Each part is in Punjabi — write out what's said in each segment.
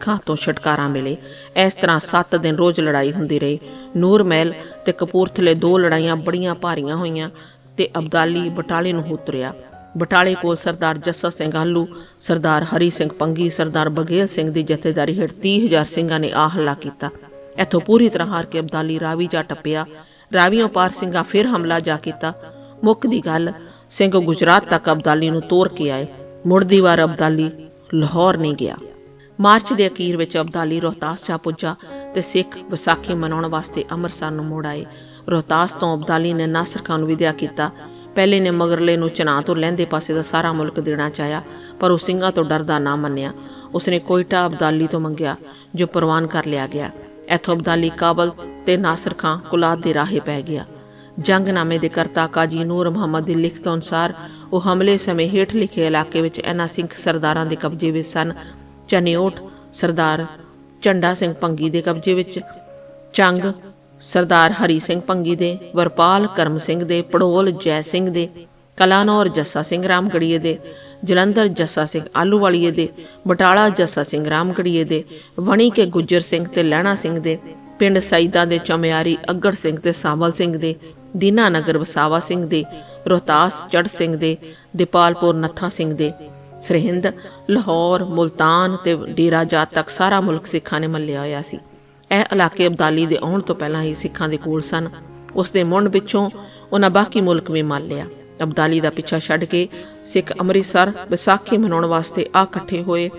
ਖਾਂ ਤੋਂ ਛੁਟਕਾਰਾ ਮਿਲੇ। ਇਸ ਤਰ੍ਹਾਂ 7 ਦਿਨ ਰੋਜ਼ ਲੜਾਈ ਹੁੰਦੀ ਰਹੀ। ਨੂਰ ਮਹਿਲ ਤੇ ਕਪੂਰਥਲੇ ਦੋ ਲੜਾਈਆਂ ਬੜੀਆਂ ਭਾਰੀਆਂ ਹੋਈਆਂ ਤੇ ਅਬਦਾਲੀ ਬਟਾਲੇ ਨੂੰ ਉਤਰਿਆ ਬਟਾਲੇ ਕੋਲ ਸਰਦਾਰ ਜੱਸਾ ਸਿੰਘ ਆਲੂ ਸਰਦਾਰ ਹਰੀ ਸਿੰਘ ਪੰਗੀ, ਸਰਦਾਰ ਬਗੇਲ ਸਿੰਘ ਦੀ ਜਥੇਦਾਰੀ ਹੇਠ 30000 ਸਿੰਘਾਂ ਨੇ ਆਹ ਹਮਲਾ ਕੀਤਾ। ਇੱਥੋਂ ਪੂਰੀ ਤਰ੍ਹਾਂ ਹਾਰ ਕੇ ਅਬਦਾਲੀ ਰਾਵੀ ਜਾ ਟੱਪਿਆ। ਰਾਵੀਓਂ ਪਾਰ ਸਿੰਘਾਂ ਫਿਰ ਹਮਲਾ ਜਾ ਕੀਤਾ। ਮੁੱਖ ਦੀ ਗੱਲ, ਸਿੰਘ ਗੁਜਰਾਤ ਤੱਕ ਅਬਦਾਲੀ ਨੂੰ ਤੋੜ ਕੇ ਆਏ। ਮੁੜਦੀ ਵਾਰ ਅਬਦਾਲੀ ਲਾਹੌਰ ਨਹੀਂ ਗਿਆ। ਮਾਰਚ ਦੇ ਅਖੀਰ ਵਿੱਚ ਅਬਦਾਲੀ ਰੋਹਤਾਸ ਜਾ ਪੁੱਜਾ ਤੇ ਸਿੱਖ ਵਿਸਾਖੀ ਮਨਾਉਣ ਵਾਸਤੇ ਅੰਮ੍ਰਿਤਸਰ ਨੂੰ ਮੁੜ ਆਏ। ਰੋਹਤਾਸ ਤੋਂ ਅਬਦਾਲੀ ਨੇ ਨਾਸਰ ਖਾਨ ਨੂੰ ਵਿਦਿਆ ਕੀਤਾ। ਪਹਿਲੇ ਨੇ ਮਗਰਲੇ ਨੂੰ ਚਨਾ ਤੋਂ ਲਹਿੰਦੇ ਪਾਸੇ ਦਾ ਸਾਰਾ ਮੁਲਕ ਦੇਣਾ ਚਾਹਿਆ, ਪਰ ਉਹ ਸਿੰਘਾਂ ਤੋਂ ਡਰਦਾ ਨਾ ਮੰਨਿਆ। ਉਸਨੇ ਕੋਇਟਾ ਅਬਦਾਲੀ ਤੋਂ ਮੰਗਿਆ, ਜੋ ਪ੍ਰਵਾਨ ਕਰ ਲਿਆ ਗਿਆ। ਇਥੋਂ ਅਬਦਾਲੀ ਕਾਬਲ ਤੇ ਨਾਸਰ ਖਾਨ ਕੁਲਾਦ ਦੇ ਰਾਹੇ ਪੈ ਗਿਆ। ਜੰਗਨਾਮੇ ਦੇ ਕਰਤਾ ਕਾਜੀ ਨੂਰ ਮੁਹੰਮਦ ਦੀ ਲਿਖਤ ਅਨੁਸਾਰ ਉਹ ਹਮਲੇ ਸਮੇਂ ਹੇਠ ਲਿਖੇ ਇਲਾਕੇ ਵਿੱਚ ਇਹਨਾਂ ਸਿੰਘ ਸਰਦਾਰਾਂ ਦੇ ਕਬਜ਼ੇ ਵਿੱਚ ਸਨ ਚਨਿਓਟ ਸਰਦਾਰ ਚੰਡਾ ਸਿੰਘ ਪੰਗੀ ਦੇ ਕਬਜ਼ੇ ਵਿੱਚ, ਚੰਗ ਸਰਦਾਰ ਹਰੀ ਸਿੰਘ ਪੰਗੀ ਦੇ, ਵਰਪਾਲ ਕਰਮ ਸਿੰਘ ਦੇ, ਪੜੋਲ ਜੈ ਸਿੰਘ ਦੇ, ਕਲਾਨੌਰ ਜੱਸਾ ਸਿੰਘ ਰਾਮਗੜੀਏ ਦੇ, ਜਲੰਧਰ ਜੱਸਾ ਸਿੰਘ ਆਲੂਵਾਲੀਏ ਦੇ, ਬਟਾਲਾ ਜੱਸਾ ਸਿੰਘ ਰਾਮਗੜੀਏ ਦੇ, ਵਣੀ ਕੇ ਗੁੱਜਰ ਸਿੰਘ ਤੇ ਲਹਿਣਾ ਸਿੰਘ ਦੇ, ਪਿੰਡ ਸੈਦਾ ਦੇ ਚਮਿਆਰੀ ਅਗੜ ਸਿੰਘ ਤੇ ਸਾਵਲ ਸਿੰਘ ਦੇ, ਦੀਨਾ ਨਗਰ ਵਸਾਵਾ ਸਿੰਘ ਦੇ, ਰੋਹਤਾਸ ਚੜ ਸਿੰਘ ਦੇ, ਦੀਪਾਲਪੁਰ ਨੱਥਾ ਸਿੰਘ ਦੇ ਸਰਹਿੰਦ ਲਾਹੌਰ, ਮੁਲਤਾਨ ਤੇ ਡੇਰਾ ਜਾਤ ਤੱਕ ਸਾਰਾ ਮੁਲਕ ਸਿੱਖਾਂ ਨੇ ਮੱਲਿਆ ਹੋਇਆ ਸੀ। ਇਹ ਇਲਾਕੇ ਅਬਦਾਲੀ ਦੇ ਆਉਣ ਤੋਂ ਪਹਿਲਾਂ ਹੀ ਸਿੱਖਾਂ ਦੇ ਕੋਲ ਸਨ। ਉਸ ਦੇ ਮੁੰਡ ਪਿੱਛੋਂ ਉਹਨਾਂ ਬਾਕੀ ਮੁਲਕ ਵੀ ਮੰਨ ਲਿਆ। ਅਬਦਾਲੀ ਦਾ ਪਿੱਛਾ ਛੱਡ ਕੇ ਸਿੱਖ ਅੰਮ੍ਰਿਤਸਰ, ਵਿਸਾਖੀ ਮਨਾਉਣ ਵਾਸਤੇ ਆ ਇਕੱਠੇ ਹੋਏ।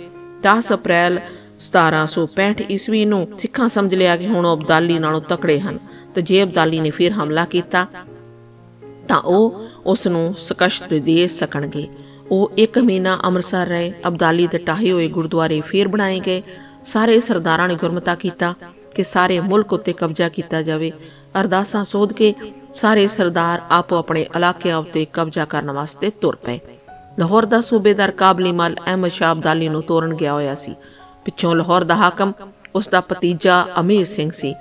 10 ਅਪ੍ਰੈਲ 1765 ਈਸਵੀ ਨੂੰ ਸਿੱਖਾਂ ਸਮਝ ਲਿਆ ਕਿ ਹੁਣ ਉਹ ਅਬਦਾਲੀ ਨਾਲੋਂ ਤਕੜੇ ਹਨ ਤੇ ਜੇ ਅਬਦਾਲੀ ਨੇ ਫਿਰ ਹਮਲਾ ਕੀਤਾ ਤਾਂ ਉਹ ਉਸ ਨੂੰ ਸਕਸ਼ਤ ਦੇ ਸਕਣਗੇ। ਉਹ ਇੱਕ ਮਹੀਨਾ ਅੰਮ੍ਰਿਤਸਰ ਰਹੇ। ਅਬਦਾਲੀ ਦੇ ਟਾਹੇ ਹੋਏ ਗੁਰਦੁਆਰੇ ਫੇਰ ਬਣਾਏ ਗਏ। ਸਾਰੇ ਸਰਦਾਰਾਂ ਨੇ ਗੁਰਮਤਾ ਕੀਤਾ ਕਿ ਸਾਰੇ ਮੁਲਕ ਉੱਤੇ ਕਬਜ਼ਾ ਕੀਤਾ ਜਾਵੇ। ਅਰਦਾਸਾਂ ਸੋਧ ਕੇ ਸਾਰੇ ਸਰਦਾਰ ਆਪੋ ਆਪਣੇ ਇਲਾਕਿਆਂ ਉੱਤੇ ਕਬਜ਼ਾ ਕਰਨ ਵਾਸਤੇ ਤੁਰ ਪਏ। ਲਾਹੌਰ ਦਾ ਸੂਬੇਦਾਰ ਕਾਬਲੀ ਮਲ ਅਹਿਮਦ ਸ਼ਾਹ ਅਬਦਾਲੀ ਨੂੰ ਤੋਰਨ ਗਿਆ ਹੋਇਆ ਸੀ। ਪਿੱਛੋਂ ਲਾਹੌਰ ਦਾ ਹਾਕਮ, ਉਸ ਦਾ ਭਤੀਜਾ ਅਮੀਰ ਸਿੰਘ ਸੀ।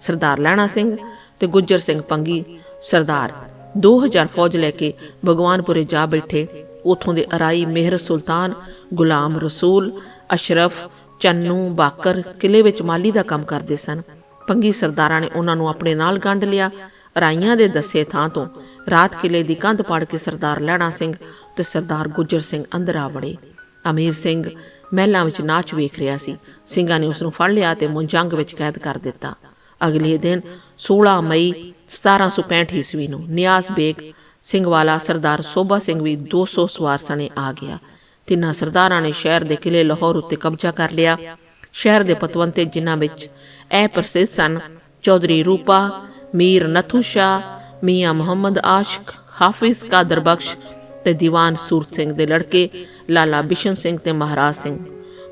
ਸਰਦਾਰ ਲੈਣਾ ਸਿੰਘ ਤੇ ਗੁੱਜਰ ਸਿੰਘ ਪੰਗੀ। ਸਰਦਾਰ 2000 ਫੌਜ ਲੈ ਕੇ ਭਗਵਾਨਪੁਰੇ ਜਾ ਬੈਠੇ। ਉਥੋਂ ਦੇ ਅਰਾਈ ਮਿਹਰ ਸੁਲਤਾਨ, ਗੁਲਾਮ ਰਸੂਲ, ਅਸ਼ਰਫ, ਚੰਨੂ, ਬਾਕਰ ਕਿਲੇ ਵਿੱਚ ਮਾਲੀ ਦਾ ਕੰਮ ਕਰਦੇ ਸਨ। ਪੰਗੀ ਸਰਦਾਰਾਂ ਨੇ ਉਹਨਾਂ ਨੂੰ ਆਪਣੇ ਨਾਲ ਗੰਢ ਲਿਆ। ਰਾਈਆਂ ਦੇ ਦੱਸੇ ਥਾਂ ਤੋਂ ਰਾਤ ਕਿਲੇ ਦੀ ਕੰਧ ਪਾੜ ਕੇ ਸਰਦਾਰ ਲੈਣਾ ਸਿੰਘ ਤੇ ਸਰਦਾਰ ਗੁੱਜਰ ਸਿੰਘ ਅੰਦਰ ਆ ਵੜੇ। ਅਮੀਰ ਸਿੰਘ ਮਹਿਲਾਂ ਵਿੱਚ ਨਾਚ ਵੇਖ ਰਿਹਾ ਸੀ। ਸਿੰਘਾਂ ਨੇ ਉਸ ਨੂੰ ਫੜ ਲਿਆ ਤੇ ਮੁੰਜੰਗ ਵਿੱਚ ਕੈਦ ਕਰ ਦਿੱਤਾ। ਅਗਲੇ ਦਿਨ 16 ਮਈ 1765 ਈਸਵੀ ਨੂੰ ਨਿਆਸ ਬੇਗ ਸਿੰਘ ਵਾਲਾ ਸਰਦਾਰ ਸੋਭਾ ਸਿੰਘ ਵੀ 200 ਸਵਾਰ ਸਣੇ ਆ ਗਿਆ। ਤਿੰਨਾਂ ਸਰਦਾਰਾਂ ਨੇ ਸ਼ਹਿਰ ਦੇ ਕਿਲੇ ਲਾਹੌਰ ਉੱਤੇ ਕਬਜ਼ਾ ਕਰ ਲਿਆ। ਸ਼ਹਿਰ ਦੇ ਪਤਵੰਤੇ ਜਿਨ੍ਹਾਂ ਵਿੱਚ ਇਹ ਪ੍ਰਸਿੱਧ ਸਨ, ਚੌਧਰੀ ਰੂਪਾ, ਮੀਰ ਨਥੂ ਮੀਆਂ ਮੁਹੰਮਦ ਆਸ਼ਕ, ਹਾਫਿਜ਼ ਕਾਦਰ ਬਖਸ਼ ਤੇ ਦੀਵਾਨ ਸੂਰਤ ਸਿੰਘ ਦੇ ਲੜਕੇ ਲਾਲਾ ਬਿਸ਼ਨ ਸਿੰਘ ਤੇ ਮਹਾਰਾਜ ਸਿੰਘ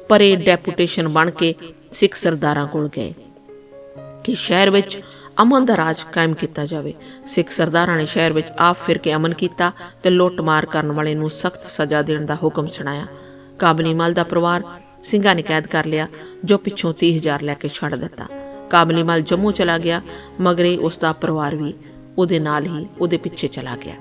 ਪਰੇ ਡੈਪੂਟੇਸ਼ਨ ਬਣ ਕੇ ਸਿੱਖ ਸਰਦਾਰਾਂ ਕੋਲ ਗਏ ਕਿ ਸ਼ਹਿਰ ਵਿੱਚ ਅਮਨ ਦਾ ਰਾਜ ਕਾਇਮ ਕੀਤਾ ਜਾਵੇ। ਸਿੱਖ ਸਰਦਾਰਾਂ ਨੇ ਸ਼ਹਿਰ ਵਿੱਚ ਆਪ ਫਿਰ ਕੇ ਅਮਨ ਕੀਤਾ ਤੇ ਲੁੱਟ-ਮਾਰ ਕਰਨ ਵਾਲੇ ਨੂੰ ਸਖਤ ਸਜ਼ਾ ਦੇਣ ਦਾ ਹੁਕਮ ਸੁਣਾਇਆ। ਕਾਬਲੀ ਮਲ ਦਾ ਪਰਿਵਾਰ ਸਿੰਘਾਂ ਨੇ ਕੈਦ ਕਰ ਲਿਆ, ਜੋ ਪਿੱਛੋਂ 30000 ਲੈ ਕੇ ਛੱਡ ਦਿੱਤਾ। ਕਾਬਲੀ ਮਲ ਜੰਮੂ ਚਲਾ ਗਿਆ, ਮਗਰੇ ਉਸ ਦਾ ਪਰਿਵਾਰ ਵੀ ਉਹਦੇ ਨਾਲ ਹੀ ਉਹਦੇ ਪਿੱਛੇ ਚਲਾ ਗਿਆ।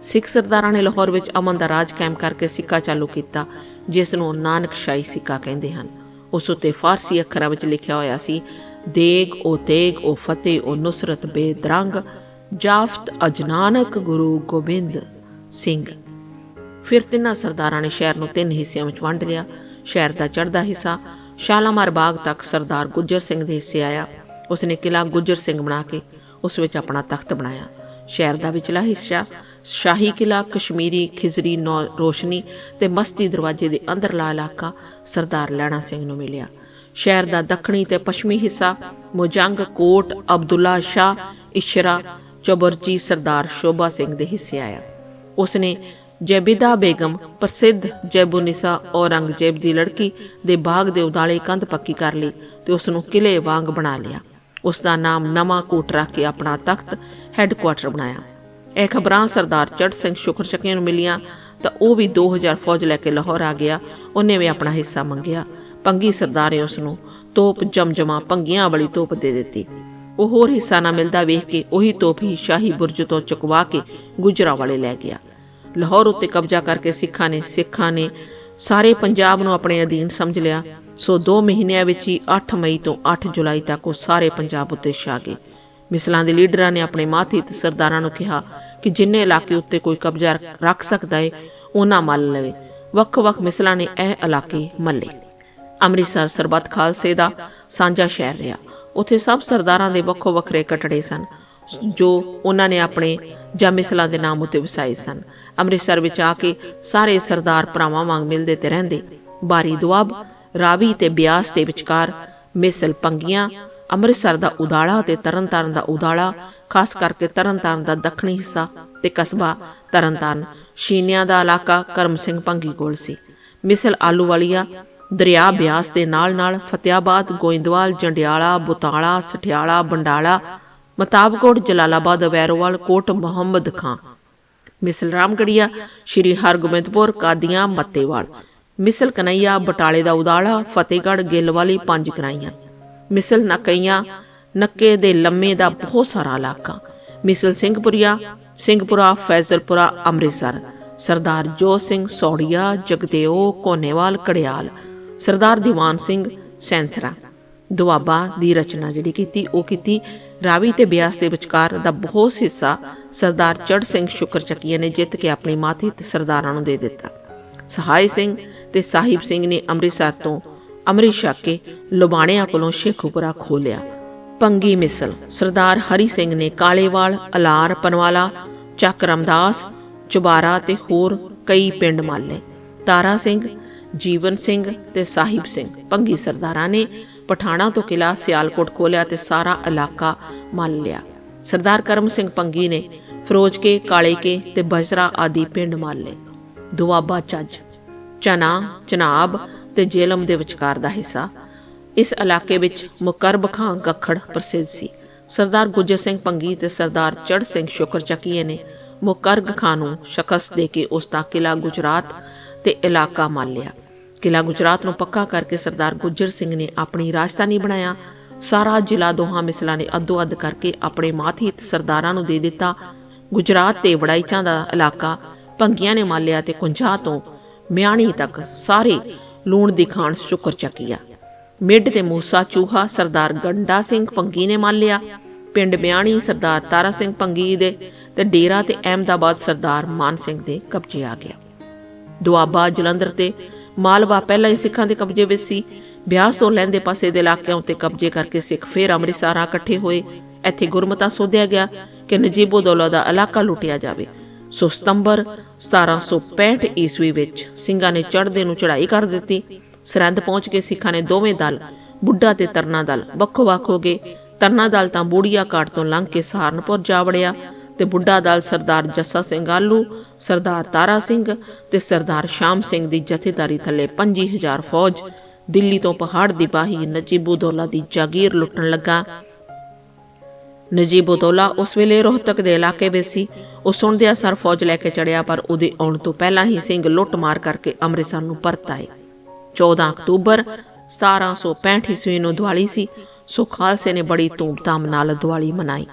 ਸਿੱਖ ਸਰਦਾਰਾਂ ਨੇ ਲਾਹੌਰ ਵਿੱਚ ਅਮਨ ਦਾ ਰਾਜ ਕਾਇਮ ਕਰਕੇ ਸਿੱਕਾ ਚਾਲੂ ਕੀਤਾ, ਜਿਸ ਨੂੰ ਨਾਨਕਸ਼ਾਹੀ ਸਿੱਕਾ ਕਹਿੰਦੇ ਹਨ। ਉਸ ਉੱਤੇ ਫਾਰਸੀ ਅੱਖਰਾਂ ਵਿੱਚ ਲਿਖਿਆ ਹੋਇਆ ਸੀ ਦੇਗ ਉਹ ਤੇਗ ਉਹ ਫਤਿਹ ਉਹ ਨੁਸਰਤ ਬੇਦਰੰਗ, ਜਾਫਤ ਅਜਨਾਨਕ ਗੁਰੂ ਗੋਬਿੰਦ ਸਿੰਘ। ਫਿਰ ਤਿੰਨਾਂ ਸਰਦਾਰਾਂ ਨੇ ਸ਼ਹਿਰ ਨੂੰ ਤਿੰਨ ਹਿੱਸਿਆਂ ਵਿੱਚ ਵੰਡ ਲਿਆ। ਸ਼ਹਿਰ ਦਾ ਚੜ੍ਹਦਾ ਹਿੱਸਾ ਸ਼ਾਲਾਮਾਰ ਬਾਗ ਤੱਕ ਸਰਦਾਰ ਗੁੱਜਰ ਸਿੰਘ ਦੇ ਹਿੱਸੇ ਆਇਆ। ਉਸਨੇ ਕਿਲਾ ਗੁੱਜਰ ਸਿੰਘ ਬਣਾ ਕੇ ਉਸ ਵਿੱਚ ਆਪਣਾ ਤਖਤ ਬਣਾਇਆ। ਸ਼ਹਿਰ ਦਾ ਵਿਚਲਾ ਹਿੱਸਾ ਸ਼ਾਹੀ ਕਿਲਾ ਕਸ਼ਮੀਰੀ ਖਿਜ਼ਰੀ ਨੌ ਰੋਸ਼ਨੀ ਤੇ ਮਸਤੀ ਦਰਵਾਜ਼ੇ ਦੇ ਅੰਦਰਲਾ ਇਲਾਕਾ ਸਰਦਾਰ ਲੈਣਾ ਸਿੰਘ ਨੂੰ ਮਿਲਿਆ। ਸ਼ਹਿਰ ਦਾ ਦੱਖਣੀ ਤੇ ਪੱਛਮੀ ਹਿੱਸਾ, ਮੁਜੰਗ ਕੋਟ ਅਬਦੁੱਲਾ ਸ਼ਾ ਇਸ਼ਰਾ ਚਬਰਜੀ ਸਰਦਾਰ ਸ਼ੋਭਾ ਸਿੰਘ ਦੇ ਹਿੱਸੇ ਆਇਆ। ਉਸਨੇ ਜੈਬਿਦਾ ਬੇਗਮ, ਪ੍ਰਸਿੱਧ ਜੈਬੁਨਿਸਾ ਔਰੰਗਜ਼ੇਬ ਦੀ ਲੜਕੀ ਦੇ ਬਾਗ ਦੇ ਉਦਾਲੇ ਕੰਧ ਪੱਕੀ ਕਰ ਲਈ ਤੇ ਉਸ ਨੂੰ ਕਿਲੇ ਵਾਂਗ ਬਣਾ ਲਿਆ। ਉਸ ਦਾ ਨਾਮ ਨਵਾਂ ਕੋਟ ਰੱਖ ਕੇ ਆਪਣਾ ਤਖਤ ਹੈੱਡਕੁਆਟਰ ਬਣਾਇਆ। ਇਹ ਖਬਰਾਂ ਸਰਦਾਰ ਚੜ ਸਿੰਘ ਸ਼ੁਕਰ ਚੱਕਿਆਂ ਨੂੰ ਮਿਲੀਆਂ ਤਾਂ ਉਹ ਵੀ 2000 ਫੌਜ ਲੈ ਕੇ ਲਾਹੌਰ ਆ ਗਿਆ। ਉਹਨੇ ਵੀ ਆਪਣਾ ਹਿੱਸਾ ਮੰਗਿਆ। ਪੰਗੀ ਸਰਦਾਰ ਨੇ ਉਸ ਨੂੰ ਤੋਪ ਜਮਜਮਾ ਪੰਗੀਆਂ ਵਾਲੀ ਤੋਪ ਦੇ ਦਿੱਤੀ। ਉਹ ਹੋਰ ਹਿੱਸਾ ਨਾ ਮਿਲਦਾ ਵੇਖ ਕੇ ਉਹੀ ਤੋਪ ਹੀ ਸ਼ਾਹੀ ਬੁਰਜ ਤੋਂ ਚੁਕਵਾ ਕੇ ਗੁਜਰਾ ਵਾਲੇ ਲੈ ਗਿਆ। ਲਾਹੌਰ ਉੱਤੇ ਕਬਜ਼ਾ ਕਰਕੇ ਸਿੱਖਾਂ ਨੇ ਸਿੱਖਾਂ ਨੇ ਸਾਰੇ ਪੰਜਾਬ ਨੂੰ ਆਪਣੇ ਅਧੀਨ ਸਮਝ ਲਿਆ। ਸੋ 2 ਮਹੀਨਿਆਂ ਵਿੱਚ ਹੀ 8 ਮਈ ਤੋਂ 8 ਜੁਲਾਈ ਤੱਕ ਉਹ ਸਾਰੇ ਪੰਜਾਬ ਉੱਤੇ ਛਾ ਗਏ। ਮਿਸਲਾਂ ਦੇ ਲੀਡਰਾਂ ਨੇ ਆਪਣੇ ਮਾਥੀ ਤੇ ਸਰਦਾਰਾਂ ਨੂੰ ਕਿਹਾ ਕਿ ਜਿੰਨੇ ਇਲਾਕੇ ਉੱਤੇ ਕੋਈ ਕਬਜ਼ਾ ਰੱਖ ਸਕਦਾ ਏ, ਉਹਨਾਂ ਮੱਲ ਲਵੇ। ਵੱਖ-ਵੱਖ ਮਿਸਲਾਂ ਨੇ ਇਹ ਇਲਾਕੇ ਮੱਲੇ। ਅੰਮ੍ਰਿਤਸਰ ਸਰਬੱਤ ਖਾਲਸੇ ਦਾ ਸਾਂਝਾ ਸ਼ਹਿਰ ਰਿਹਾ। ਉੱਥੇ ਸਭ ਸਰਦਾਰਾਂ ਦੇ ਵੱਖੋ ਵੱਖਰੇ ਕਟੜੇ ਸਨ, ਜੋ ਉਹਨਾਂ ਨੇ ਆਪਣੇ ਜਾਂ ਦੇ ਨਾਮ ਉੱਤੇ ਵਸਾਏ ਸਨ। ਅੰਮ੍ਰਿਤਸਰ ਵਿੱਚ ਆ ਕੇ ਸਾਰੇ ਸਰਦਾਰ ਭਰਾਵਾਂ ਵਾਂਗ ਮਿਲਦੇ ਤੇ ਰਹਿੰਦੇ। ਬਾਰੀ ਦੁਆਬ, ਰਾਵੀ ਤੇ ਬਿਆਸ ਦੇ ਵਿਚਕਾਰ ਮਿਸਲ ਪੰਗੀਆਂ, ਅੰਮ੍ਰਿਤਸਰ ਦਾ ਉਦਾਲਾ ਤੇ ਤਰਨਤਾਰਨ ਦਾ ਉਦਾਲਾ, ਖਾਸ ਕਰਕੇ ਤਰਨਤਾਰਨ ਦਾ ਦੱਖਣੀ ਹਿੱਸਾ ਤੇ ਕਸਬਾ ਤਰਨਤਾਰਨ ਸ਼ੀਨਿਆਂ ਦਾ ਇਲਾਕਾ ਕਰਮ ਸਿੰਘ ਪੰਗੀ ਕੋਲ ਸੀ। ਮਿਸਲ ਆਲੂਵਾਲੀਆ ਦਰਿਆ ਬਿਆਸ ਦੇ ਨਾਲ-ਨਾਲ ਫਤਿਆਬਾਦ, ਗੋਇੰਦਵਾਲ, ਜੰਡਿਆਲਾ, ਬੁਤਾਲਾ, ਸਠਿਆਲਾ, ਬੰਡਾਲਾ ਮਤਾਬਕੋਟ ਜਲਾਲਾਬਾਦ ਵੈਰੋਵਾਲ ਕੋਟ ਮੁਹੰਮਦ ਖਾਂ। ਮਿਸਲ ਰਾਮਗੜੀਆ, ਸ਼੍ਰੀ ਹਰਗੋਬਿੰਦਪੁਰ, ਕਾਦੀਆਂ, ਮੱਤੇਵਾਲ। ਮਿਸਲ ਕਨਈਆ, ਬਟਾਲੇ ਦਾ ਉਦਾਲਾ, ਫਤਿਹਗੜ੍ਹ, ਗਿੱਲਵਾਲੀ, ਪੰਜ ਕਰਾਈਆਂ। ਮਿਸਲ ਨਕਈਆਂ, ਨੱਕੇ ਦੇ ਲੰਮੇ ਦਾ ਬਹੁਤ ਸਾਰਾ ਇਲਾਕਾ। ਮਿਸਲ ਸਿੰਘਪੁਰੀਆ, ਸਿੰਘਪੁਰਾ, ਫੈਜ਼ਲਪੁਰਾ, ਅੰਮ੍ਰਿਤਸਰ। ਸਰਦਾਰ ਜੋਤ ਸਿੰਘ ਸੌੜੀਆ, ਜਗਦੇਓ ਕੋਨੇਵਾਲ ਕੜਿਆਲ ਸਰਦਾਰ ਦੀਵਾਨ ਸਿੰਘ ਸੈਂਸਰਾ ਦੁਆਬਾ ਦੀ ਰਚਨਾ ਜਿਹੜੀ ਕੀਤੀ, ਉਹ ਕੀਤੀ। ਰਾਵੀ ਤੇ ਬਿਆਸ ਦੇ ਵਿਚਕਾਰ ਦਾ ਬਹੁਤ ਹਿੱਸਾ ਸਰਦਾਰ ਚੜ ਸਿੰਘ ਸ਼ੁਕਰਚਕੀਏ ਨੇ ਜਿੱਤ ਕੇ ਆਪਣੀ ਮਾਥੀ ਤੇ ਸਰਦਾਰਾਂ ਨੂੰ ਦੇ ਦਿੱਤਾ। ਸਹਾਈ ਸਿੰਘ ਤੇ ਸਾਹਿਬ ਸਿੰਘ ਨੇ ਅੰਮ੍ਰਿਤਸਰ ਤੋਂ ਅੰਮ੍ਰਿਤ ਛਕ ਕੇ ਲੁਬਾਣਿਆਂ ਕੋਲੋਂ ਸ਼ੇਖੂਪੁਰਾ ਖੋਲਿਆ ਪੰਗੀ ਮਿਸਲ। ਸਰਦਾਰ ਹਰੀ ਸਿੰਘ ਨੇ ਕਾਲੇਵਾਲ, ਅਲਾਰ, ਪਨਵਾਲਾ, ਚੱਕ ਰਮਦਾਸ, ਚੁਬਾਰਾ ਤੇ ਹੋਰ ਕਈ ਪਿੰਡ ਮਾਲੇ। ਤਾਰਾ ਸਿੰਘ ਜੀਵਨ ਸਿੰਘ ਤੇ ਸਾਹਿਬ ਸਿੰਘ, ਪੰਗੀ ਸਰਦਾਰਾਂ ਨੇ ਪਠਾਣਾ ਤੋਂ ਕਿਲਾ ਸਿਆਲਕੋਟ ਖੋਲਿਆ ਤੇ ਸਾਰਾ ਇਲਾਕਾ ਮੱਲ ਲਿਆ। ਸਰਦਾਰ ਕਰਮ ਸਿੰਘ ਪੰਗੀ ਨੇ ਫਿਰੋਜ਼ ਕੇ, ਕਾਲੇ ਕੇ ਤੇ ਬਜਰਾ ਆਦਿ ਪਿੰਡ ਮਾਲੇ ਦੁਆਬਾ ਚੱਜ, ਚਨਾ, ਚਨਾਬ ਤੇ ਜੇਲਮ ਦੇ ਵਿਚਕਾਰ ਦਾ ਹਿੱਸਾ। ਇਸ ਇਲਾਕੇ ਵਿੱਚ ਮੁਕਰਬ ਖਾਂ ਗੱਖੜ ਪ੍ਰਸਿੱਧ ਸੀ। ਸਰਦਾਰ ਗੁਜਰ ਸਿੰਘ ਪੰਗੀ ਤੇ ਸਰਦਾਰ ਚੜ ਸਿੰਘ ਸ਼ੁਕਰ ਚੱਕੀਏ ਨੇ ਮੁਕਰਗ ਖਾਂ ਨੂੰ ਸ਼ਕਸ ਦੇ ਕੇ ਉਸ ਦਾ ਕਿਲਾ ਗੁਜਰਾਤ ਤੇ ਇਲਾਕਾ ਮੰਨ ਲਿਆ। ਕਿਲਾ ਗੁਜਰਾਤ ਨੂੰ ਪੱਕਾ ਕਰਕੇ ਸਰਦਾਰ ਗੁੱਜਰ ਸਿੰਘ ਨੇ ਆਪਣੀ ਰਾਜਧਾਨੀ ਬਣਾਇਆ। ਸਾਰਾ ਜ਼ਿਲ੍ਹਾ ਦੋਹਾਂ ਮਿਸਲਾਂ ਨੇ ਅੱਧੋ ਅੱਧ ਕਰਕੇ ਆਪਣੇ ਮਾਥੀਤ ਸਰਦਾਰਾਂ ਨੂੰ ਦੇ ਦਿੱਤਾ। ਗੁਜਰਾਤ ਤੇ ਵੜਾਈਚਾਂ ਦਾ ਇਲਾਕਾ ਭੰਗੀਆਂ ਨੇ ਮਾਲਿਆ ਤੇ ਕੁੰਝਾ ਤੋਂ ਮਿਆਣੀ ਤੱਕ ਸਾਰੇ ਲੂਣ ਦੀ ਖਾਨ ਸ਼ੁਕਰ ਚੱਕਿਆ। ਮਿੱਡ ਤੇ ਮੂਸਾ ਚੂਹਾ ਸਰਦਾਰ ਗੰਡਾ ਸਿੰਘ ਪੰਗੀ ਨੇ ਮੰਨ ਲਿਆ। ਪਿੰਡ ਮਿਆਣੀ ਸਰਦਾਰ ਤਾਰਾ ਸਿੰਘ ਭੰਗੀ ਦੇ ਤੇ ਡੇਰਾ ਤੇ ਅਹਿਮਦਾਬਾਦ ਸਰਦਾਰ ਮਾਨ ਸਿੰਘ ਦੇ ਕਬਜ਼ੇ ਆ ਗਿਆ। ਦੁਆਬਾ ਜਲੰਧਰ ਤੇ ਮਾਲਵਾ ਪਹਿਲਾਂ ਹੀ ਸਿੱਖਾਂ ਦੇ ਕਬਜ਼ੇ ਵਿੱਚ ਸੀ। ਬਿਆਸ ਤੋਂ ਲੈਂਦੇ ਪਾਸੇ ਦੇ ਇਲਾਕਿਆਂ ਉੱਤੇ ਕਬਜ਼ੇ ਕਰਕੇ ਸਿੱਖ ਫੇਰ ਅੰਮ੍ਰਿਤਸਰ ਆ ਇਕੱਠੇ ਹੋਏ। ਇੱਥੇ ਗੁਰਮਤਾ ਸੋਧਿਆ ਗਿਆ ਕਿ ਨਜੀਬੋ ਦੌਲਾ ਦਾ ਇਲਾਕਾ ਲੁੱਟਿਆ ਜਾਵੇ। ਸੋ ਸਤੰਬਰ 1765 ਈਸਵੀ ਵਿੱਚ ਸਿੰਘਾਂ ਨੇ ਚੜ੍ਹਦੇ ਨੂੰ ਚੜ੍ਹਾਈ ਕਰ ਦਿੱਤੀ। ਸਰੰਦ ਪਹੁੰਚ ਕੇ ਸਿੱਖਾਂ ਨੇ ਦੋਵੇਂ ਦਲ, ਬੁੱਢਾ ਤੇ ਤਰਨਾ ਦਲ ਵੱਖੋ ਵੱਖ ਹੋ ਗਏ। ਤਰਨਾ ਦਲ ਤਾਂ ਬੂੜੀਆ ਕਾਟ ਤੋਂ ਲੰਘ ਕੇ ਸਹਾਰਨਪੁਰ ਜਾ ਵੜਿਆ। ਤੇ ਬੁੱਢਾ ਦਲ ਸਰਦਾਰ ਜੱਸਾ ਸਿੰਘ ਆਲੂ, ਸਰਦਾਰ ਤਾਰਾ ਸਿੰਘ ਤੇ ਸਰਦਾਰ ਸ਼ਾਮ ਸਿੰਘ ਦੀ ਜਥੇਦਾਰੀ ਥੱਲੇ 25000 ਫੌਜ, ਦਿੱਲੀ ਤੋਂ ਪਹਾੜ ਦੀ ਬਾਹੀ ਨਜੀਬੁਦੌਲਾ ਦੀ ਜਾਗੀਰ ਲੁੱਟਣ ਲੱਗਾ। ਨਜੀਬੁਦੌਲਾ ਉਸ ਵੇਲੇ ਰੋਹਤਕ ਦੇ ਇਲਾਕੇ ਵਿੱਚ ਸੀ। ਉਹ ਸੁਣਦਿਆਂ ਸਰ ਫੌਜ ਲੈ ਕੇ ਚੜਿਆ, ਪਰ ਉਹਦੇ ਆਉਣ ਤੋਂ ਪਹਿਲਾਂ ਹੀ ਸਿੰਘ ਲੁੱਟ ਮਾਰ ਕਰਕੇ ਅੰਮ੍ਰਿਤਸਰ ਨੂੰ ਪਰਤ ਆਏ। 14 ਅਕਤੂਬਰ 1765 ਈਸਵੀ ਨੂੰ ਦੀਵਾਲੀ ਸੀ। ਸੋ ਖਾਲਸੇ ਨੇ ਬੜੀ ਧੂਮਧਾਮ ਨਾਲ ਦੀਵਾਲੀ ਮਨਾਈ।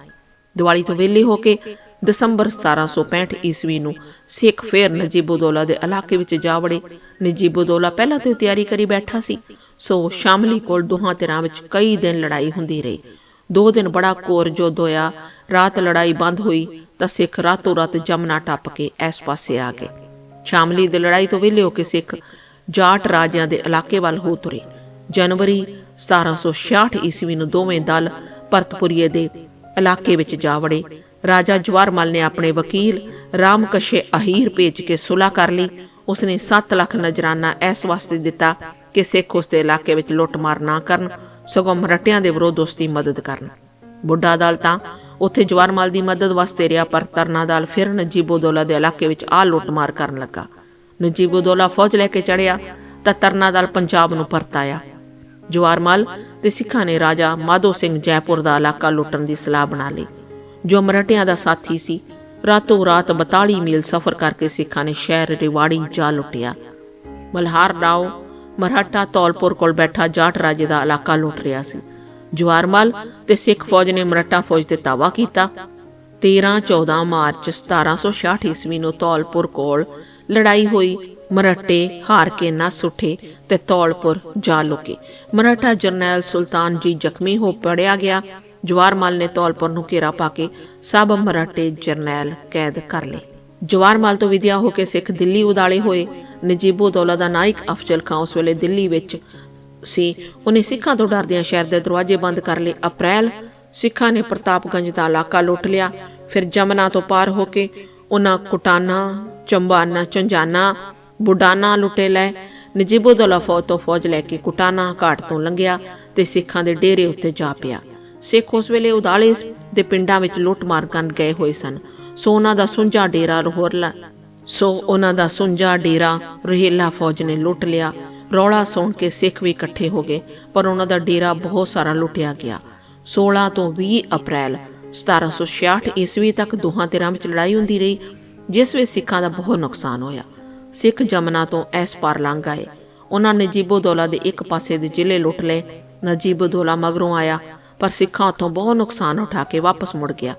ਦੀਵਾਲੀ ਤੋਂ ਵਿਹਲੇ ਹੋ ਕੇ ਦਸੰਬਰ 1765 ਈਸਵੀ ਨੂੰ ਸਿੱਖ ਫੇਰ ਨਜੀਬੁਦੌਲਾ ਦੇ ਇਲਾਕੇ ਵਿੱਚ ਜਾ ਵੜੇ। ਨਜੀਬੁਦੌਲਾ ਪਹਿਲਾਂ ਤੋਂ ਤਿਆਰੀ ਕਰੀ ਬੈਠਾ ਸੀ। ਸੋ ਸ਼ਾਮਲੀ ਕੋਲ ਦੋਹਾਂ ਧਿਰਾਂ ਵਿੱਚ ਕਈ ਦਿਨ ਲੜਾਈ ਹੁੰਦੀ ਰਹੀ। ਦੋ ਦਿਨ ਬੜਾ ਕੋਰ ਜੋਦ ਹੋਇਆ। ਰਾਤ ਲੜਾਈ ਬੰਦ ਹੋਈ ਤਾਂ ਸਿੱਖ ਰਾਤੋਂ ਰਾਤ ਜਮਨਾ ਟੱਪ ਕੇ ਇਸ ਪਾਸੇ ਆ ਗਏ। ਸ਼ਾਮਲੀ ਦੀ ਲੜਾਈ ਤੋਂ ਵਿਹਲੇ ਹੋ ਕੇ ਸਿੱਖ ਜਾਟ ਰਾਜਿਆਂ ਦੇ ਇਲਾਕੇ ਵੱਲ ਹੋ ਤੁਰੇ। ਜਨਵਰੀ 1766 ਈਸਵੀ ਨੂੰ ਦੋਵੇਂ ਦਲ ਭਰਤਪੁਰੀਏ ਦੇ ਇਲਾਕੇ ਵਿੱਚ ਜਾ ਵੜੇ। ਰਾਜਾ ਜਵਾਰਮਲ ਨੇ ਆਪਣੇ ਵਕੀਲ ਰਾਮਕਸ਼ੇ ਅਹੀਰ ਭੇਜ ਕੇ ਸੁਲਾ ਕਰ ਲਈ। ਉਸਨੇ 7 ਲੱਖ ਨਜਰਾਨਾ ਇਸ ਵਾਸਤੇ ਦਿੱਤਾ ਕਿ ਸਿੱਖ ਉਸ ਦੇ ਇਲਾਕੇ ਵਿੱਚ ਲੁੱਟਮਾਰ ਨਾ ਕਰਨ, ਸਗੋਂ ਮਰਟਿਆਂ ਦੇ ਵਿਰੋਧ ਉਸ ਦੀ ਮਦਦ ਕਰਨ। ਬੁੱਢਾ ਦਲ ਤਾਂ ਉੱਥੇ ਜਵਾਰਮਲ ਦੀ ਮਦਦ ਵਾਸਤੇ ਰਿਹਾ, ਪਰ ਤਰਨਾ ਦਲ ਫਿਰ ਨਜੀਬੁਦੌਲਾ ਦੇ ਇਲਾਕੇ ਵਿੱਚ ਆ ਲੁੱਟਮਾਰ ਕਰਨ ਲੱਗਾ। ਨਜੀਬੁਦੌਲਾ ਫੌਜ ਲੈ ਕੇ ਚੜਿਆ ਤਾਂ ਤਰਨਾ ਦਲ ਪੰਜਾਬ ਨੂੰ ਪਰਤ ਆਇਆ ਜਵਾਰਮਲ ਤੇ ਸਿੱਖਾਂ ਨੇ ਰਾਜਾ ਮਾਧੋ ਸਿੰਘ ਜੈਪੁਰ ਦਾ ਇਲਾਕਾ ਲੁੱਟਣ ਦੀ ਸਲਾਹ ਬਣਾ ਲਈ। ਜੋ ਮਰਾਠਿਆਂ ਦਾ ਸਾਥੀ ਸੀ, ਰਾਤੋਂ ਰਾਤ 42 ਮੀਲ ਸਫ਼ਰ ਕਰਕੇ ਸਿੱਖਾਂ ਨੇ ਸ਼ਹਿਰ ਰਿਵਾੜੀ ਜਾ ਲੁੱਟਿਆ। ਮਲਹਾਰ ਰਾਓ ਮਰਾਠਾ ਤੌਲਪੁਰ ਕੋਲ ਬੈਠਾ ਜਾਟ ਰਾਜੇ ਦਾ ਇਲਾਕਾ ਲੁੱਟ ਰਿਹਾ ਸੀ। ਜਵਾਰਮਲ ਤੇ ਸਿੱਖ ਫੌਜ ਨੇ ਮਰਾਠਾ ਫੌਜ ਤੇ ਤਾਵਾ ਕੀਤਾ। 13 14 ਮਾਰਚ 1766 ਈਸਵੀ ਨੂੰ ਤੌਲਪੁਰ ਕੋਲ ਲੜਾਈ ਹੋਈ। ਮਰਾਠੇ ਹਾਰ ਕੇ ਨਸ ਉੱਠੇ ਤੇ ਤੌਲਪੁਰ ਜਾ ਲੁਕੇ। ਮਰਾਠਾ ਜਰਨੈਲ ਸੁਲਤਾਨ ਜੀ ਜ਼ਖਮੀ ਹੋ ਪੜਿਆ ਗਿਆ। ਜਵਾਰਮਲ ਨੇ ਤੌਲਪੁਰ ਨੂੰ ਘੇਰਾ ਪਾ ਕੇ ਸਭ ਮਰਾਠੇ ਜਰਨੈਲ ਕੈਦ ਕਰ ਲਏ। ਜਵਾਰਮਲ ਤੋਂ ਵਿਦਿਆ ਹੋ ਕੇ ਸਿੱਖ ਦਿੱਲੀ ਉਦਾਲੇ ਹੋਏ। ਨਜੀਬੋ ਦੌਲਾ ਦਾ ਨਾਇਕ ਅਫਜ਼ਲ ਖਾਂ ਉਸ ਵੇਲੇ ਦਿੱਲੀ ਵਿੱਚ ਸੀ। ਉਹਨੇ ਸਿੱਖਾਂ ਤੋਂ ਡਰਦਿਆਂ ਸ਼ਹਿਰ ਦੇ ਦਰਵਾਜ਼ੇ ਬੰਦ ਕਰ ਲਏ। ਅਪ੍ਰੈਲ, ਸਿੱਖਾਂ ਨੇ ਪ੍ਰਤਾਪਗੰਜ ਦਾ ਇਲਾਕਾ ਲੁੱਟ ਲਿਆ। ਫਿਰ ਜਮਨਾ ਤੋਂ ਪਾਰ ਹੋ ਕੇ ਉਹਨਾਂ ਕੁਟਾਨਾ, ਚੰਬਾਨਾ, ਚੰਜਾਨਾ ਬੁਡਾਨਾ ਲੁੱਟੇ ਲੈ। ਨਜੀਬੁੱਦੌਲਾ ਫੌਜ ਤੋਂ ਫੌਜ ਲੈ ਕੇ ਕੁਟਾਨਾ ਘਾਟ ਤੋਂ ਲੰਘਿਆ ਤੇ ਸਿੱਖਾਂ ਦੇ ਡੇਰੇ ਉੱਤੇ ਜਾ ਪਿਆ। ਸਿੱਖ ਉਸ ਵੇਲੇ ਉਦਾਲੇ ਦੇ ਪਿੰਡਾਂ ਵਿੱਚ ਲੁੱਟ ਮਾਰ ਕਰਨ ਗਏ ਹੋਏ ਸਨ। ਸੋ ਉਹਨਾਂ ਦਾ ਸੁੰਝਾ ਡੇਰਾ ਲਾਹੌਰ ਲ ਸੋ ਉਹਨਾਂ ਦਾ ਸੁੰਝਾ ਡੇਰਾ ਰਹਿਲਾ ਫੌਜ ਨੇ ਲੁੱਟ ਲਿਆ। ਰੌਲਾ ਸੁਣ ਕੇ ਸਿੱਖ ਵੀ ਇਕੱਠੇ ਹੋ ਗਏ, ਪਰ ਉਹਨਾਂ ਦਾ ਡੇਰਾ ਬਹੁਤ ਸਾਰਾ ਲੁੱਟਿਆ ਗਿਆ। 16 ਤੋਂ 20 ਅਪ੍ਰੈਲ 1766 ਈਸਵੀ ਤੱਕ ਦੋਹਾਂ ਧਿਰਾਂ ਵਿੱਚ ਲੜਾਈ ਹੁੰਦੀ ਰਹੀ, ਜਿਸ ਵਿੱਚ ਸਿੱਖਾਂ ਦਾ ਬਹੁਤ ਨੁਕਸਾਨ ਹੋਇਆ। ਸਿੱਖ ਜਮਨਾ ਤੋਂ ਐਸ ਪਾਰ ਲੰਘ ਆਏ। ਉਹਨਾਂ ਨੇ ਨਜੀਬੋ-ਦੌਲਾ ਦੇ ਇੱਕ ਪਾਸੇ ਦੇ ਜ਼ਿਲ੍ਹੇ ਲੁੱਟ ਲਏ। ਨਜੀਬੋ-ਦੌਲਾ ਮਗਰੋਂ ਆਇਆ, ਪਰ ਸਿੱਖਾਂ ਉੱਥੋਂ ਬਹੁਤ ਨੁਕਸਾਨ ਉਠਾ ਕੇ ਵਾਪਸ ਮੁੜ ਗਿਆ।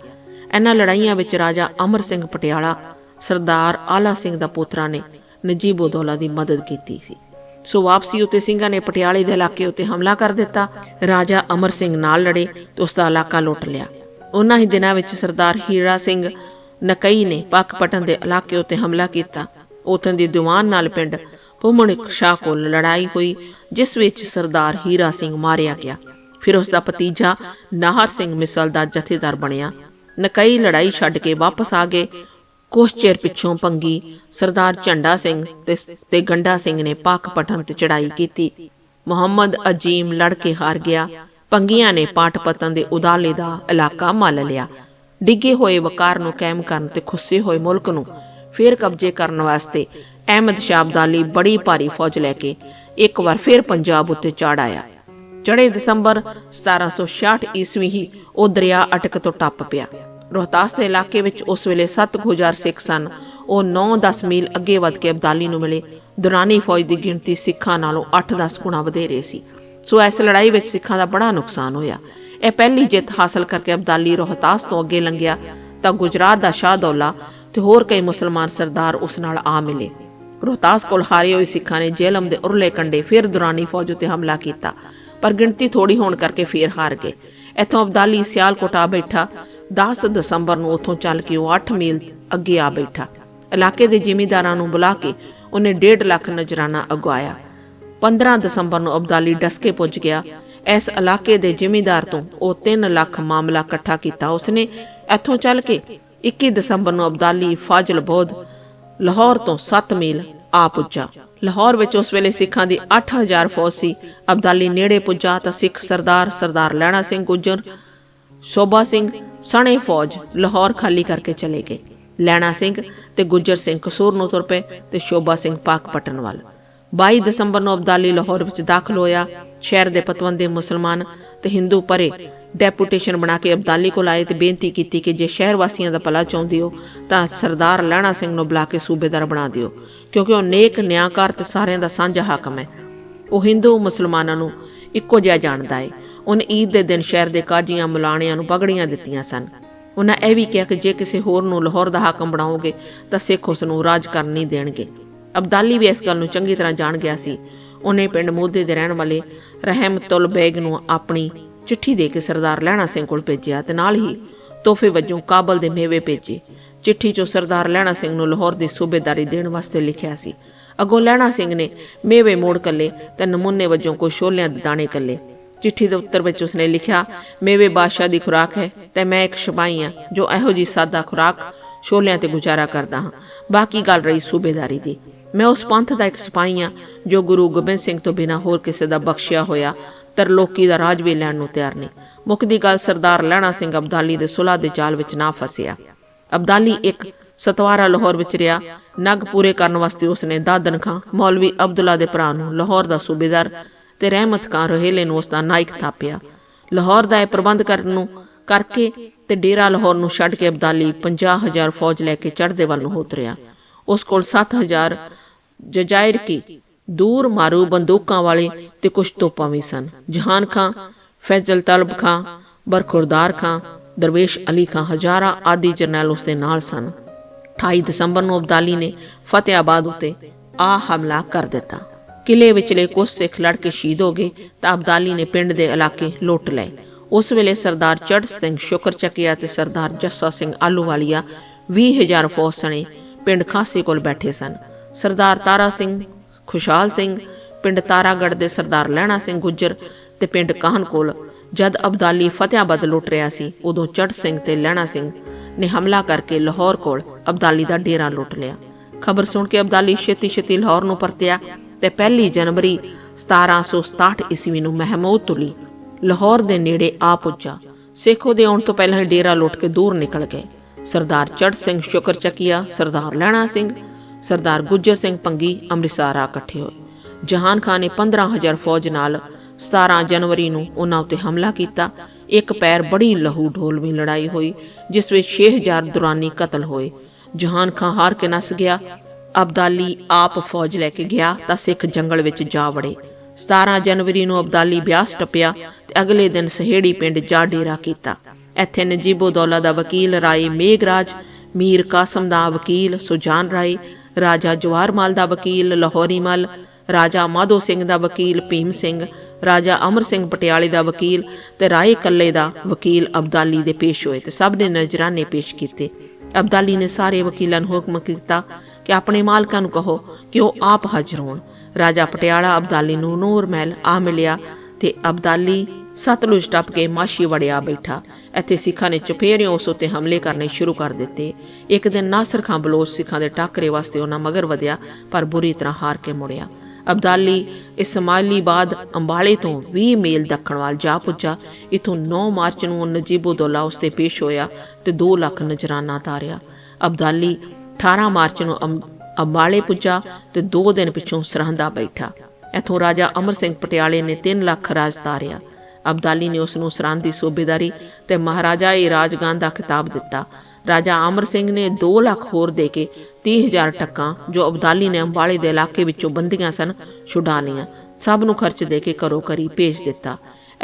ਇਹਨਾਂ ਲੜਾਈਆਂ ਵਿੱਚ ਰਾਜਾ ਅਮਰ ਸਿੰਘ ਪਟਿਆਲਾ, ਸਰਦਾਰ ਆਲਾ ਸਿੰਘ ਦਾ ਪੋਤਰਾ ਨੇ ਨਜੀਬੋ-ਦੌਲਾ ਦੀ ਮਦਦ ਕੀਤੀ ਸੀ। ਸੋ ਵਾਪਸੀ ਉਤੇ ਸਿੰਘਾਂ ਨੇ ਪਟਿਆਲੇ ਦੇ ਇਲਾਕੇ ਉੱਤੇ ਹਮਲਾ ਕਰ ਦਿੱਤਾ। ਰਾਜਾ ਅਮਰ ਸਿੰਘ ਨਾਲ ਲੜੇ ਤੇ ਉਸ ਦਾ ਇਲਾਕਾ ਲੁੱਟ ਲਿਆ। ਉਹਨਾਂ ਹੀ ਦਿਨਾਂ ਵਿੱਚ ਸਰਦਾਰ ਹੀਰਾ ਸਿੰਘ ਨਕਈ ਨੇ ਪਾਕਪਟਨ ਦੇ ਇਲਾਕੇ ਉੱਤੇ ਹਮਲਾ ਕੀਤਾ। ਉਥੋਂ ਦੀ ਦੀਵਾਨ ਨਾਲ ਪਿੰਡ ਪੁਮਣਿਕ ਸ਼ਾਹ ਕੋਲ ਲੜਾਈ ਹੋਈ, ਜਿਸ ਵਿੱਚ ਸਰਦਾਰ ਹੀਰਾ ਸਿੰਘ ਮਾਰਿਆ ਗਿਆ। ਫਿਰ ਉਸ ਦਾ ਭਤੀਜਾ ਨਾਹਰ ਸਿੰਘ ਮਿਸਲ ਦਾ ਜਥੇਦਾਰ ਬਣਿਆ। ਨਕਈ ਲੜਾਈ ਛੱਡ ਕੇ ਵਾਪਸ ਆ ਗਏ। ਕੁਛ ਚਿਰ ਪਿੱਛੋਂ ਪੰਗੀ ਸਰਦਾਰ ਝੰਡਾ ਸਿੰਘ ਤੇ ਗੰਡਾ ਸਿੰਘ ਨੇ ਪਾਕ ਪਾਕਪਟਨ ਤੇ ਚੜਾਈ ਕੀਤੀ। ਮੁਹੰਮਦ ਅਜੀਮ ਲੜ ਕੇ ਹਾਰ ਗਿਆ। ਪੰਗੀਆਂ ਨੇ ਪਾਟਪਤਨ ਦੇ ਉਦਾਲੇ ਦਾ ਇਲਾਕਾ ਮੱਲ ਲਿਆ। ਡਿੱਗੇ ਹੋਏ ਵਕਾਰ ਨੂੰ ਕਾਇਮ ਕਰਨ ਤੇ ਖੁੱਸੇ ਹੋਏ ਮੁਲਕ ਨੂੰ ਫੇਰ ਕਬਜ਼ੇ ਕਰਨ ਵਾਸਤੇ ਅਹਿਮਦ ਸ਼ਾਹ ਅਬਦਾਲੀ ਬੜੀ ਭਾਰੀ ਫੌਜ ਲੈ ਕੇ ਇੱਕ ਵਾਰ ਫੇਰ ਪੰਜਾਬ ਉੱਤੇ ਚੜ ਆਇਆ। ਚੜੇ ਦਸੰਬਰ 1766 ਈਸਵੀ ਹੀ ਉਹ ਦਰਿਆ ਅਟਕ ਤੋਂ ਟੱਪ ਪਿਆ। ਰੋਹਤਾਸ ਦੇ ਇਲਾਕੇ ਵਿੱਚ ਉਸ ਵੇਲੇ 7000 ਸਿੱਖ ਸਨ। ਉਹ 9-10 ਮੀਲ ਅੱਗੇ ਵੱਧ ਕੇ ਅਬਦਾਲੀ ਨੂੰ ਮਿਲੇ। ਦੁਰਾਨੀ ਫੌਜ ਦੀ ਗਿਣਤੀ ਸਿੱਖਾਂ ਨਾਲੋਂ 8-10 ਗੁਣਾ ਵਧੇਰੇ ਸੀ। ਸੋ ਇਸ ਲੜਾਈ ਵਿੱਚ ਸਿੱਖਾਂ ਦਾ ਬੜਾ ਨੁਕਸਾਨ ਹੋਇਆ। ਇਹ ਪਹਿਲੀ ਜਿੱਤ ਹਾਸਲ ਕਰਕੇ ਅਬਦਾਲੀ ਰੋਹਤਾਸ ਤੋਂ ਅੱਗੇ ਲੰਘਿਆ ਤਾਂ ਗੁਜਰਾਤ ਦਾ ਸ਼ਾਹ ਦੌਲਾ ਤੇ ਹੋਰ ਕਈ ਮੁਸਲਮਾਨ ਸਰਦਾਰ ਉਸ ਨਾਲ ਆ ਮਿਲੇ। ਰੋਹਤਾਸ ਕੋਲ ਹਾਰੇ ਹੋਏ ਸਿੱਖਾਂ ਨੇ ਜੇਲਮ ਦੇ ਉਰਲੇ ਕੰਡੇ ਫਿਰ ਦੁਰਾਨੀ ਫੌਜ ਉਤੇ ਹਮਲਾ ਕੀਤਾ, ਪਰ ਗਿਣਤੀ ਥੋੜੀ ਹੋਣ ਕਰਕੇ ਫੇਰ ਹਾਰ ਗਏ। ਇੱਥੋਂ ਅਬਦਾਲੀ ਸਿਆਲਕੋਟ ਆ ਬੈਠਾ 10 ਦਸੰਬਰ ਨੂੰ ਉੱਥੋਂ ਚੱਲ ਕੇ ਉਹ 8 ਮੀਲ ਅੱਗੇ ਆ ਬੈਠਾ। ਇਲਾਕੇ ਦੇ ਜ਼ਿਮੀਂਦਾਰਾਂ ਨੂੰ ਬੁਲਾ ਕੇ ਉਹਨੇ 1.5 ਲੱਖ ਨਜਰਾਨਾ ਅਗਵਾਇਆ। 15 ਦਸੰਬਰ ਨੂੰ ਅਬਦਾਲੀ ਡਸਕੇ ਪੁੱਜ ਗਿਆ। ਇਸ ਇਲਾਕੇ ਦੇ ਜ਼ਿਮੀਂਦਾਰ ਤੋਂ ਉਹ 3 ਲੱਖ ਮਾਮਲਾ ਇਕੱਠਾ ਕੀਤਾ ਉਸਨੇ। ਇੱਥੋਂ ਚੱਲ ਕੇ 21 ਦਸੰਬਰ ਨੂੰ ਅਬਦਾਲੀ ਫਾਜ਼ਲ ਬੋਧ ਲਾਹੌਰ ਤੋਂ 7 ਮੀਲ ਆ ਪੁੱਜਾ। ਲਾਹੌਰ ਵਿੱਚ ਉਸ ਵੇਲੇ ਸਿੱਖਾਂ ਦੀ 8000 ਫੌਜ ਸੀ। ਅਬਦਾਲੀ ਨੇੜੇ ਪੁੱਜਾ ਤਾਂ ਸਿੱਖ ਸਰਦਾਰ ਸਰਦਾਰ ਲੈਣਾ ਸਿੰਘ ਗੁੱਜਰ, ਸ਼ੋਭਾ ਸਿੰਘ ਸਣੇ ਫੌਜ ਲਾਹੌਰ ਖਾਲੀ ਕਰਕੇ ਚਲੇ ਗਏ। ਲੈਣਾ ਸਿੰਘ ਤੇ ਗੁੱਜਰ ਸਿੰਘ ਕਸੂਰ ਨੂੰ ਤੁਰ ਪਏ ਤੇ ਸ਼ੋਭਾ ਸਿੰਘ ਪਾਕਪਟਨ ਵੱਲ। 22 ਦਸੰਬਰ ਨੂੰ ਅਬਦਾਲੀ ਲਾਹੌਰ ਵਿੱਚ ਦਾਖਲ ਹੋਇਆ। ਸ਼ਹਿਰ ਦੇ ਪਤਵੰਦੇ ਮੁਸਲਮਾਨ ਤੇ ਹਿੰਦੂ ਪਰੇ ਡੈਪੂਟੇਸ਼ਨ ਬਣਾ ਕੇ ਅਬਦਾਲੀ ਕੋਲ ਆਏ ਤੇ ਬੇਨਤੀ ਕੀਤੀ ਕਿ ਜੇ ਸ਼ਹਿਰ ਵਾਸੀਆਂ ਦਾ ਭਲਾ ਚਾਹੁੰਦੇ ਹੋ, ਤਾਂ ਸਰਦਾਰ ਲੈਣਾ ਸਿੰਘ ਨੂੰ ਬੁਲਾ ਕੇ ਸੂਬੇਦਾਰ ਬਣਾ ਦਿਓ, ਕਿਉਂਕਿ ਉਹ ਨੇਕ ਨਿਆਂਕਾਰ ਤੇ ਸਾਰਿਆਂ ਦਾ ਸਾਂਝਾ ਹਾਕਮ ਹੈ। ਉਹ ਹਿੰਦੂ ਮੁਸਲਮਾਨਾਂ ਨੂੰ ਇੱਕੋ ਜਿਹਾ ਜਾਣਦਾ ਹੈ ਉਹਨੇ ਈਦ ਦੇ ਦਿਨ ਸ਼ਹਿਰ ਦੇ ਕਾਜ਼ੀਆਂ, ਮੁਲਾਣਿਆਂ ਨੂੰ ਪਗੜੀਆਂ ਦਿੱਤੀਆਂ ਸਨ। ਉਹਨਾਂ ਇਹ ਵੀ ਕਿਹਾ ਕਿ ਜੇ ਕਿਸੇ ਹੋਰ ਨੂੰ ਲਾਹੌਰ ਦਾ ਹਾਕਮ ਬਣਾਓਗੇ, ਤਾਂ ਸਿੱਖ ਉਸ ਨੂੰ ਰਾਜ ਕਰਨ ਨਹੀਂ ਦੇਣਗੇ। ਅਬਦਾਲੀ ਵੀ ਇਸ ਗੱਲ ਨੂੰ ਚੰਗੀ ਤਰ੍ਹਾਂ ਜਾਣ ਗਿਆ ਸੀ ਉਹਨੇ ਪਿੰਡ ਮੋਦੇ ਦੇ ਰਹਿਣ ਵਾਲੇ ਰਹਿਮਤੁਲ ਬੇਗ ਨੂੰ ਆਪਣੀ ਚਿੱਠੀ ਦੇ ਕੇ ਸਰਦਾਰ ਲੈਣਾ ਸਿੰਘ ਕੋਲ ਭੇਜਿਆ ਤੇ ਨਾਲ ਹੀ ਤੋਹਫੇ ਵਜੋਂ ਕਾਬਲ ਦੇ ਮੇਵੇ ਭੇਜੇ। ਚਿੱਠੀ 'ਚੋਂ ਸਰਦਾਰ ਲੈਣਾ ਸਿੰਘ ਨੂੰ ਲਾਹੌਰ ਦੀ ਸੂਬੇਦਾਰੀ ਦੇਣ ਵਾਸਤੇ ਲਿਖਿਆ ਸੀ। ਅਗੋਂ ਲੈਣਾ ਸਿੰਘ ਨੇ ਮੇਵੇ ਮੋੜ ਕੱਲੇ ਤੇ ਨਮੂਨੇ ਵਜੋਂ ਕੋਈ ਛੋਲਿਆਂ ਦੇ ਦਾਣੇ ਕੱਲੇ। ਚਿੱਠੀ ਦੇ ਉੱਤਰ ਵਿੱਚ ਉਸਨੇ ਲਿਖਿਆ, ਮੇਵੇ ਬਾਦਸ਼ਾਹ ਦੀ ਖੁਰਾਕ ਹੈ ਤੇ ਮੈਂ ਇੱਕ ਸਿਪਾਹੀ ਹਾਂ ਜੋ ਇਹੋ ਜੀ ਸਾਦਾ ਖੁਰਾਕ ਛੋਲਿਆਂ ਤੇ ਗੁਜ਼ਾਰਾ ਕਰਦਾ ਹਾਂ। ਬਾਕੀ ਗੱਲ ਰਹੀ ਸੂਬੇਦਾਰੀ ਦੀ। ਮੈਂ ਉਸ ਪੰਥ ਦਾ ਇੱਕ ਸਿਪਾਹੀ ਹਾਂ, ਜੋ ਗੁਰੂ ਗੋਬਿੰਦ ਸਿੰਘ ਤੋਂ ਬਿਨਾ ਹੋਰ ਕਿਸੇ ਦਾ ਬਖਸ਼ਿਆ ਹੋਇਆ ਤਰਲੋਕੀ ਦਾ ਰਾਜ ਵੀ ਲੈਣ ਨੂੰ ਤਿਆਰ ਨਹੀਂ। ਮੁੱਕਦੀ ਗੱਲ ਸਰਦਾਰ ਲੈਣਾ ਸਿੰਘ ਅਬਦਾਲੀ ਦੇ ਸੁਲ੍ਹਾ ਦੇ ਜਾਲ ਵਿੱਚ ਨਾ ਫਸਿਆ। ਅਬਦਾਲੀ ਇੱਕ ਸਤਵਾਰਾ ਲਾਹੌਰ ਵਿੱਚ ਰਿਹਾ। ਨਗ ਪੂਰੇ ਕਰਨ ਵਾਸਤੇ ਉਸਨੇ ਦਾਦਨ ਖਾਂ ਮੌਲਵੀ ਅਬਦੁੱਲਾ ਦੇ ਭਰਾ ਨੂੰ ਲਾਹੌਰ ਦਾ ਸੂਬੇਦਾਰ ਤੇ ਰਹਿਮਤ ਖਾਂ ਰੋਹੇਲੇ ਨੂੰ ਉਸ ਦਾ ਨਾਇਕ ਥਾਪਿਆ। ਲਾਹੌਰ ਦਾ ਇਹ ਪ੍ਰਬੰਧ ਕਰਨ ਨੂੰ ਕਰਕੇ ਤੇ ਡੇਰਾ ਲਾਹੌਰ ਨੂੰ ਛੱਡ ਕੇ ਅਬਦਾਲੀ 50000 ਫੌਜ ਲੈ ਕੇ ਚੜ੍ਹਦੇ ਵੱਲ ਨੂੰ ਉਤਰਿਆ। ਉਸ ਕੋਲ 7000 ਜਜਾਇਰ ਕੀ, ਦੂਰ ਮਾਰੂ ਬੰਦੂਕਾਂ ਵਾਲੇ ਤੇ ਕੁਝ ਤੋਪਾਂ ਵੀ ਸਨ। ਜਹਾਨ ਖਾਂ, ਫੈਜ਼ਲ ਤਲਬ ਖਾਂ, ਬਰਖੁਰਦਾਰ ਖਾਂ, ਦਰਵੇਸ਼ ਅਲੀ ਖਾਂ, ਹਜ਼ਾਰਾਂ ਆਦਿ ਜਰਨੈਲ ਉਸ ਦੇ ਨਾਲ ਸਨ। 28 ਦਸੰਬਰ ਨੂੰ ਅਬਦਾਲੀ ਨੇ ਫਤਿਆਬਾਦ ਉਤੇ ਆ ਹਮਲਾ ਕਰ ਦਿੱਤਾ। ਕਿਲੇ ਵਿਚਲੇ ਕੁਝ ਸਿੱਖ ਲੜ ਕੇ ਸ਼ਹੀਦ ਹੋ ਗਏ ਤਾਂ ਅਬਦਾਲੀ ਨੇ ਪਿੰਡ ਦੇ ਇਲਾਕੇ ਲੁੱਟ ਲਏ। ਉਸ ਵੇਲੇ ਸਰਦਾਰ ਚੜ ਸਿੰਘ ਸ਼ੁਕਰ ਚੱਕਿਆ ਤੇ ਸਰਦਾਰ ਜੱਸਾ ਸਿੰਘ ਆਲੂਵਾਲੀਆ 20000 ਫੌਜ ਸਣੇ ਪਿੰਡ ਖਾਸੀ ਕੋਲ ਬੈਠੇ ਸਨ। ਸਰਦਾਰ ਤਾਰਾ ਸਿੰਘ, ਖੁਸ਼ਹਾਲ ਸਿੰਘ, ਪਿੰਡ ਤਾਰਾਗੜ ਦੇ ਸਰਦਾਰ ਲਹਿਣਾ ਸਿੰਘ ਗੁੱਜਰ ਤੇ ਪਿੰਡ ਕਾਹਨ ਕੋਲ ਜਦ ਅਬਦਾਲੀ ਫਤਿਆਬਾਦ ਲੁੱਟ ਰਿਹਾ ਸੀ, ਉਦੋਂ ਚੜ੍ਹ ਸਿੰਘ ਤੇ ਲਹਿਣਾ ਸਿੰਘ ਨੇ ਹਮਲਾ ਕਰਕੇ ਲਾਹੌਰ ਕੋਲ ਅਬਦਾਲੀ ਦਾ ਡੇਰਾ ਲੁੱਟ ਲਿਆ। ਖਬਰ ਸੁਣ ਕੇ ਅਬਦਾਲੀ ਛੇਤੀ ਛੇਤੀ ਲਾਹੌਰ ਨੂੰ ਪਰਤਿਆ ਤੇ 1 ਜਨਵਰੀ 1767 ਈਸਵੀ ਨੂੰ ਮਹਿਮੂਦ ਤੁਲੀ ਲਾਹੌਰ ਦੇ ਨੇੜੇ ਆ ਪੁੱਜਾ। ਸਿੱਖ ਉਹਦੇ ਆਉਣ ਤੋਂ ਪਹਿਲਾਂ ਹੀ ਡੇਰਾ ਲੁੱਟ ਕੇ ਦੂਰ ਨਿਕਲ ਗਏ। ਸਰਦਾਰ ਚੜ ਸਿੰਘ ਸ਼ੁਕਰ ਚੱਕੀਆ, ਸਰਦਾਰ ਲਹਿਣਾ ਸਿੰਘ ਸਰਦਾਰ ਗੁੱਜਰ ਸਿੰਘ ਪੰਗੀ ਅੰਮ੍ਰਿਤਸਰ ਆ ਇਕੱਠੇ ਹੋਏ। ਜਹਾਨ ਖਾਨ ਨੇ 15000 ਫੌਜ ਨਾਲ 17 ਜਨਵਰੀ ਨੂੰ ਉਹਨਾਂ ਉੱਤੇ ਹਮਲਾ ਕੀਤਾ। ਇੱਕ ਪੈਰ ਬੜੀ ਲਹੂ ਢੋਲਵੀਂ ਲੜਾਈ ਹੋਈ, ਜਿਸ ਵਿੱਚ 6000 ਦੁਰਾਨੀ ਕਤਲ ਹੋਏ। ਜਹਾਨ ਖਾਨ ਹਾਰ ਕੇ ਨਸ ਗਿਆ। ਅਬਦਾਲੀ ਆਪ ਫੌਜ ਲੈ ਕੇ ਗਿਆ ਤਾਂ ਸਿੱਖ ਜੰਗਲ ਵਿੱਚ ਜਾ ਵੜੇ। 17 ਜਨਵਰੀ ਨੂੰ ਅਬਦਾਲੀ ਬਿਆਸ ਟੱਪਿਆ ਤੇ ਅਗਲੇ ਦਿਨ ਸਹੇੜੀ ਪਿੰਡ ਜਾ ਡੇਰਾ ਕੀਤਾ। ਇੱਥੇ ਨਜੀਬੋ ਦੌਲਾ ਦਾ ਵਕੀਲ ਰਾਏ ਮੇਘਰਾਜ, ਮੀਰ ਕਾਸਮ ਦਾ ਵਕੀਲ ਸੁਜਾਨ ਰਾਏ ਰਾਜਾ ਜਵਾਰਮਾਲ ਦਾ ਵਕੀਲ, ਲਾਹੌਰੀ ਮਲ, ਰਾਜਾ ਮਾਧੋ ਸਿੰਘ ਦਾ ਵਕੀਲ, ਭੀਮ ਸਿੰਘ, ਰਾਜਾ ਅਮਰ ਸਿੰਘ ਪਟਿਆਲੇ ਦਾ ਵਕੀਲ ਤੇ ਰਾਏ ਕੱਲੇ ਦਾ ਵਕੀਲ ਅਬਦਾਲੀ ਦੇ ਪੇਸ਼ ਹੋਏ ਤੇ ਸਭ ਨੇ ਨਜ਼ਰਾਨੇ ਪੇਸ਼ ਕੀਤੇ। ਅਬਦਾਲੀ ਨੇ ਸਾਰੇ ਵਕੀਲਾਂ ਨੂੰ ਹੁਕਮ ਕੀਤਾ ਕਿ ਆਪਣੇ ਮਾਲਕਾਂ ਨੂੰ ਕਹੋ ਕਿ ਉਹ ਆਪ ਹਾਜ਼ਰ ਹੋਣ। ਰਾਜਾ ਪਟਿਆਲਾ ਅਬਦਾਲੀ ਨੂੰ ਨੂਰ ਮਹਿਲ ਆ ਮਿਲਿਆ। ਤੇ ਅਬਦਾਲੀ ਸਤਲੁਜ ਟੱਪ ਕੇ ਮਾਸ਼ੀ ਵੜਿਆ ਬੈਠਾ। ਇੱਥੇ ਸਿੱਖਾਂ ਨੇ ਚੁਫੇਰਿਓਂ ਉਸ ਉੱਤੇ ਹਮਲੇ ਕਰਨੇ ਸ਼ੁਰੂ ਕਰ ਦਿੱਤੇ। ਇੱਕ ਦਿਨ ਨਾਸਰ ਖਾਂ ਬਲੋਚ ਸਿੱਖਾਂ ਦੇ ਟਾਕਰੇ ਵਾਸਤੇ ਉਹਨਾਂ ਮਗਰ ਵਧਿਆ, ਪਰ ਬੁਰੀ ਤਰ੍ਹਾਂ ਹਾਰ ਕੇ ਮੁੜਿਆ। ਅਬਦਾਲੀ ਇਸਮਾਇਲੀ ਅੰਬਾਲੇ ਤੋਂ 20 ਮੀਲ ਦੱਖਣ ਵੱਲ ਜਾ ਪੁੱਜਾ। ਇਥੋਂ 9 ਮਾਰਚ ਨੂੰ ਨਜੀਬੁਦੋਲਾ ਉਸ ਤੇ ਪੇਸ਼ ਹੋਇਆ ਤੇ 2 ਲੱਖ ਨਜਰਾਨਾ ਤਾਰਿਆ। ਅਬਦਾਲੀ 18 ਮਾਰਚ ਨੂੰ ਅੰਬ- ਅੰਬਾਲੇ ਪੁੱਜਾ ਤੇ 2 ਦਿਨ ਪਿੱਛੋਂ ਸਰਹੰਦਾ ਬੈਠਾ। ਇਥੋਂ ਰਾਜਾ ਅਮਰ ਸਿੰਘ ਪਟਿਆਲੇ ਨੇ 3 ਲੱਖ ਰਾਜ ਤਾਰਿਆ। ਅਬਦਾਲੀ ਨੇ ਉਸ ਨੂੰ ਸਰਹੰਦ ਦੀ ਸੂਬੇਦਾਰੀ ਤੇ ਮਹਾਰਾਜਾ ਏ ਰਾਜਗਾਨ ਦਾ ਖਿਤਾਬ ਦਿੱਤਾ। ਰਾਜਾ ਅਮਰ ਸਿੰਘ ਨੇ 2 ਲੱਖ ਹੋਰ ਦੇ ਕੇ 30000 ਟੱਕਾਂ, ਜੋ ਅਬਦਾਲੀ ਨੇ ਅੰਬਾਲੇ ਦੇ ਇਲਾਕੇ ਵਿੱਚੋਂ ਬੰਦੀਆਂ ਸਨ, ਛੁਡਾ ਲਈਆਂ। ਸਭ ਨੂੰ ਖਰਚ ਦੇ ਕੇ ਘਰੋਂ ਕਰੀ ਭੇਜ ਦਿੱਤਾ।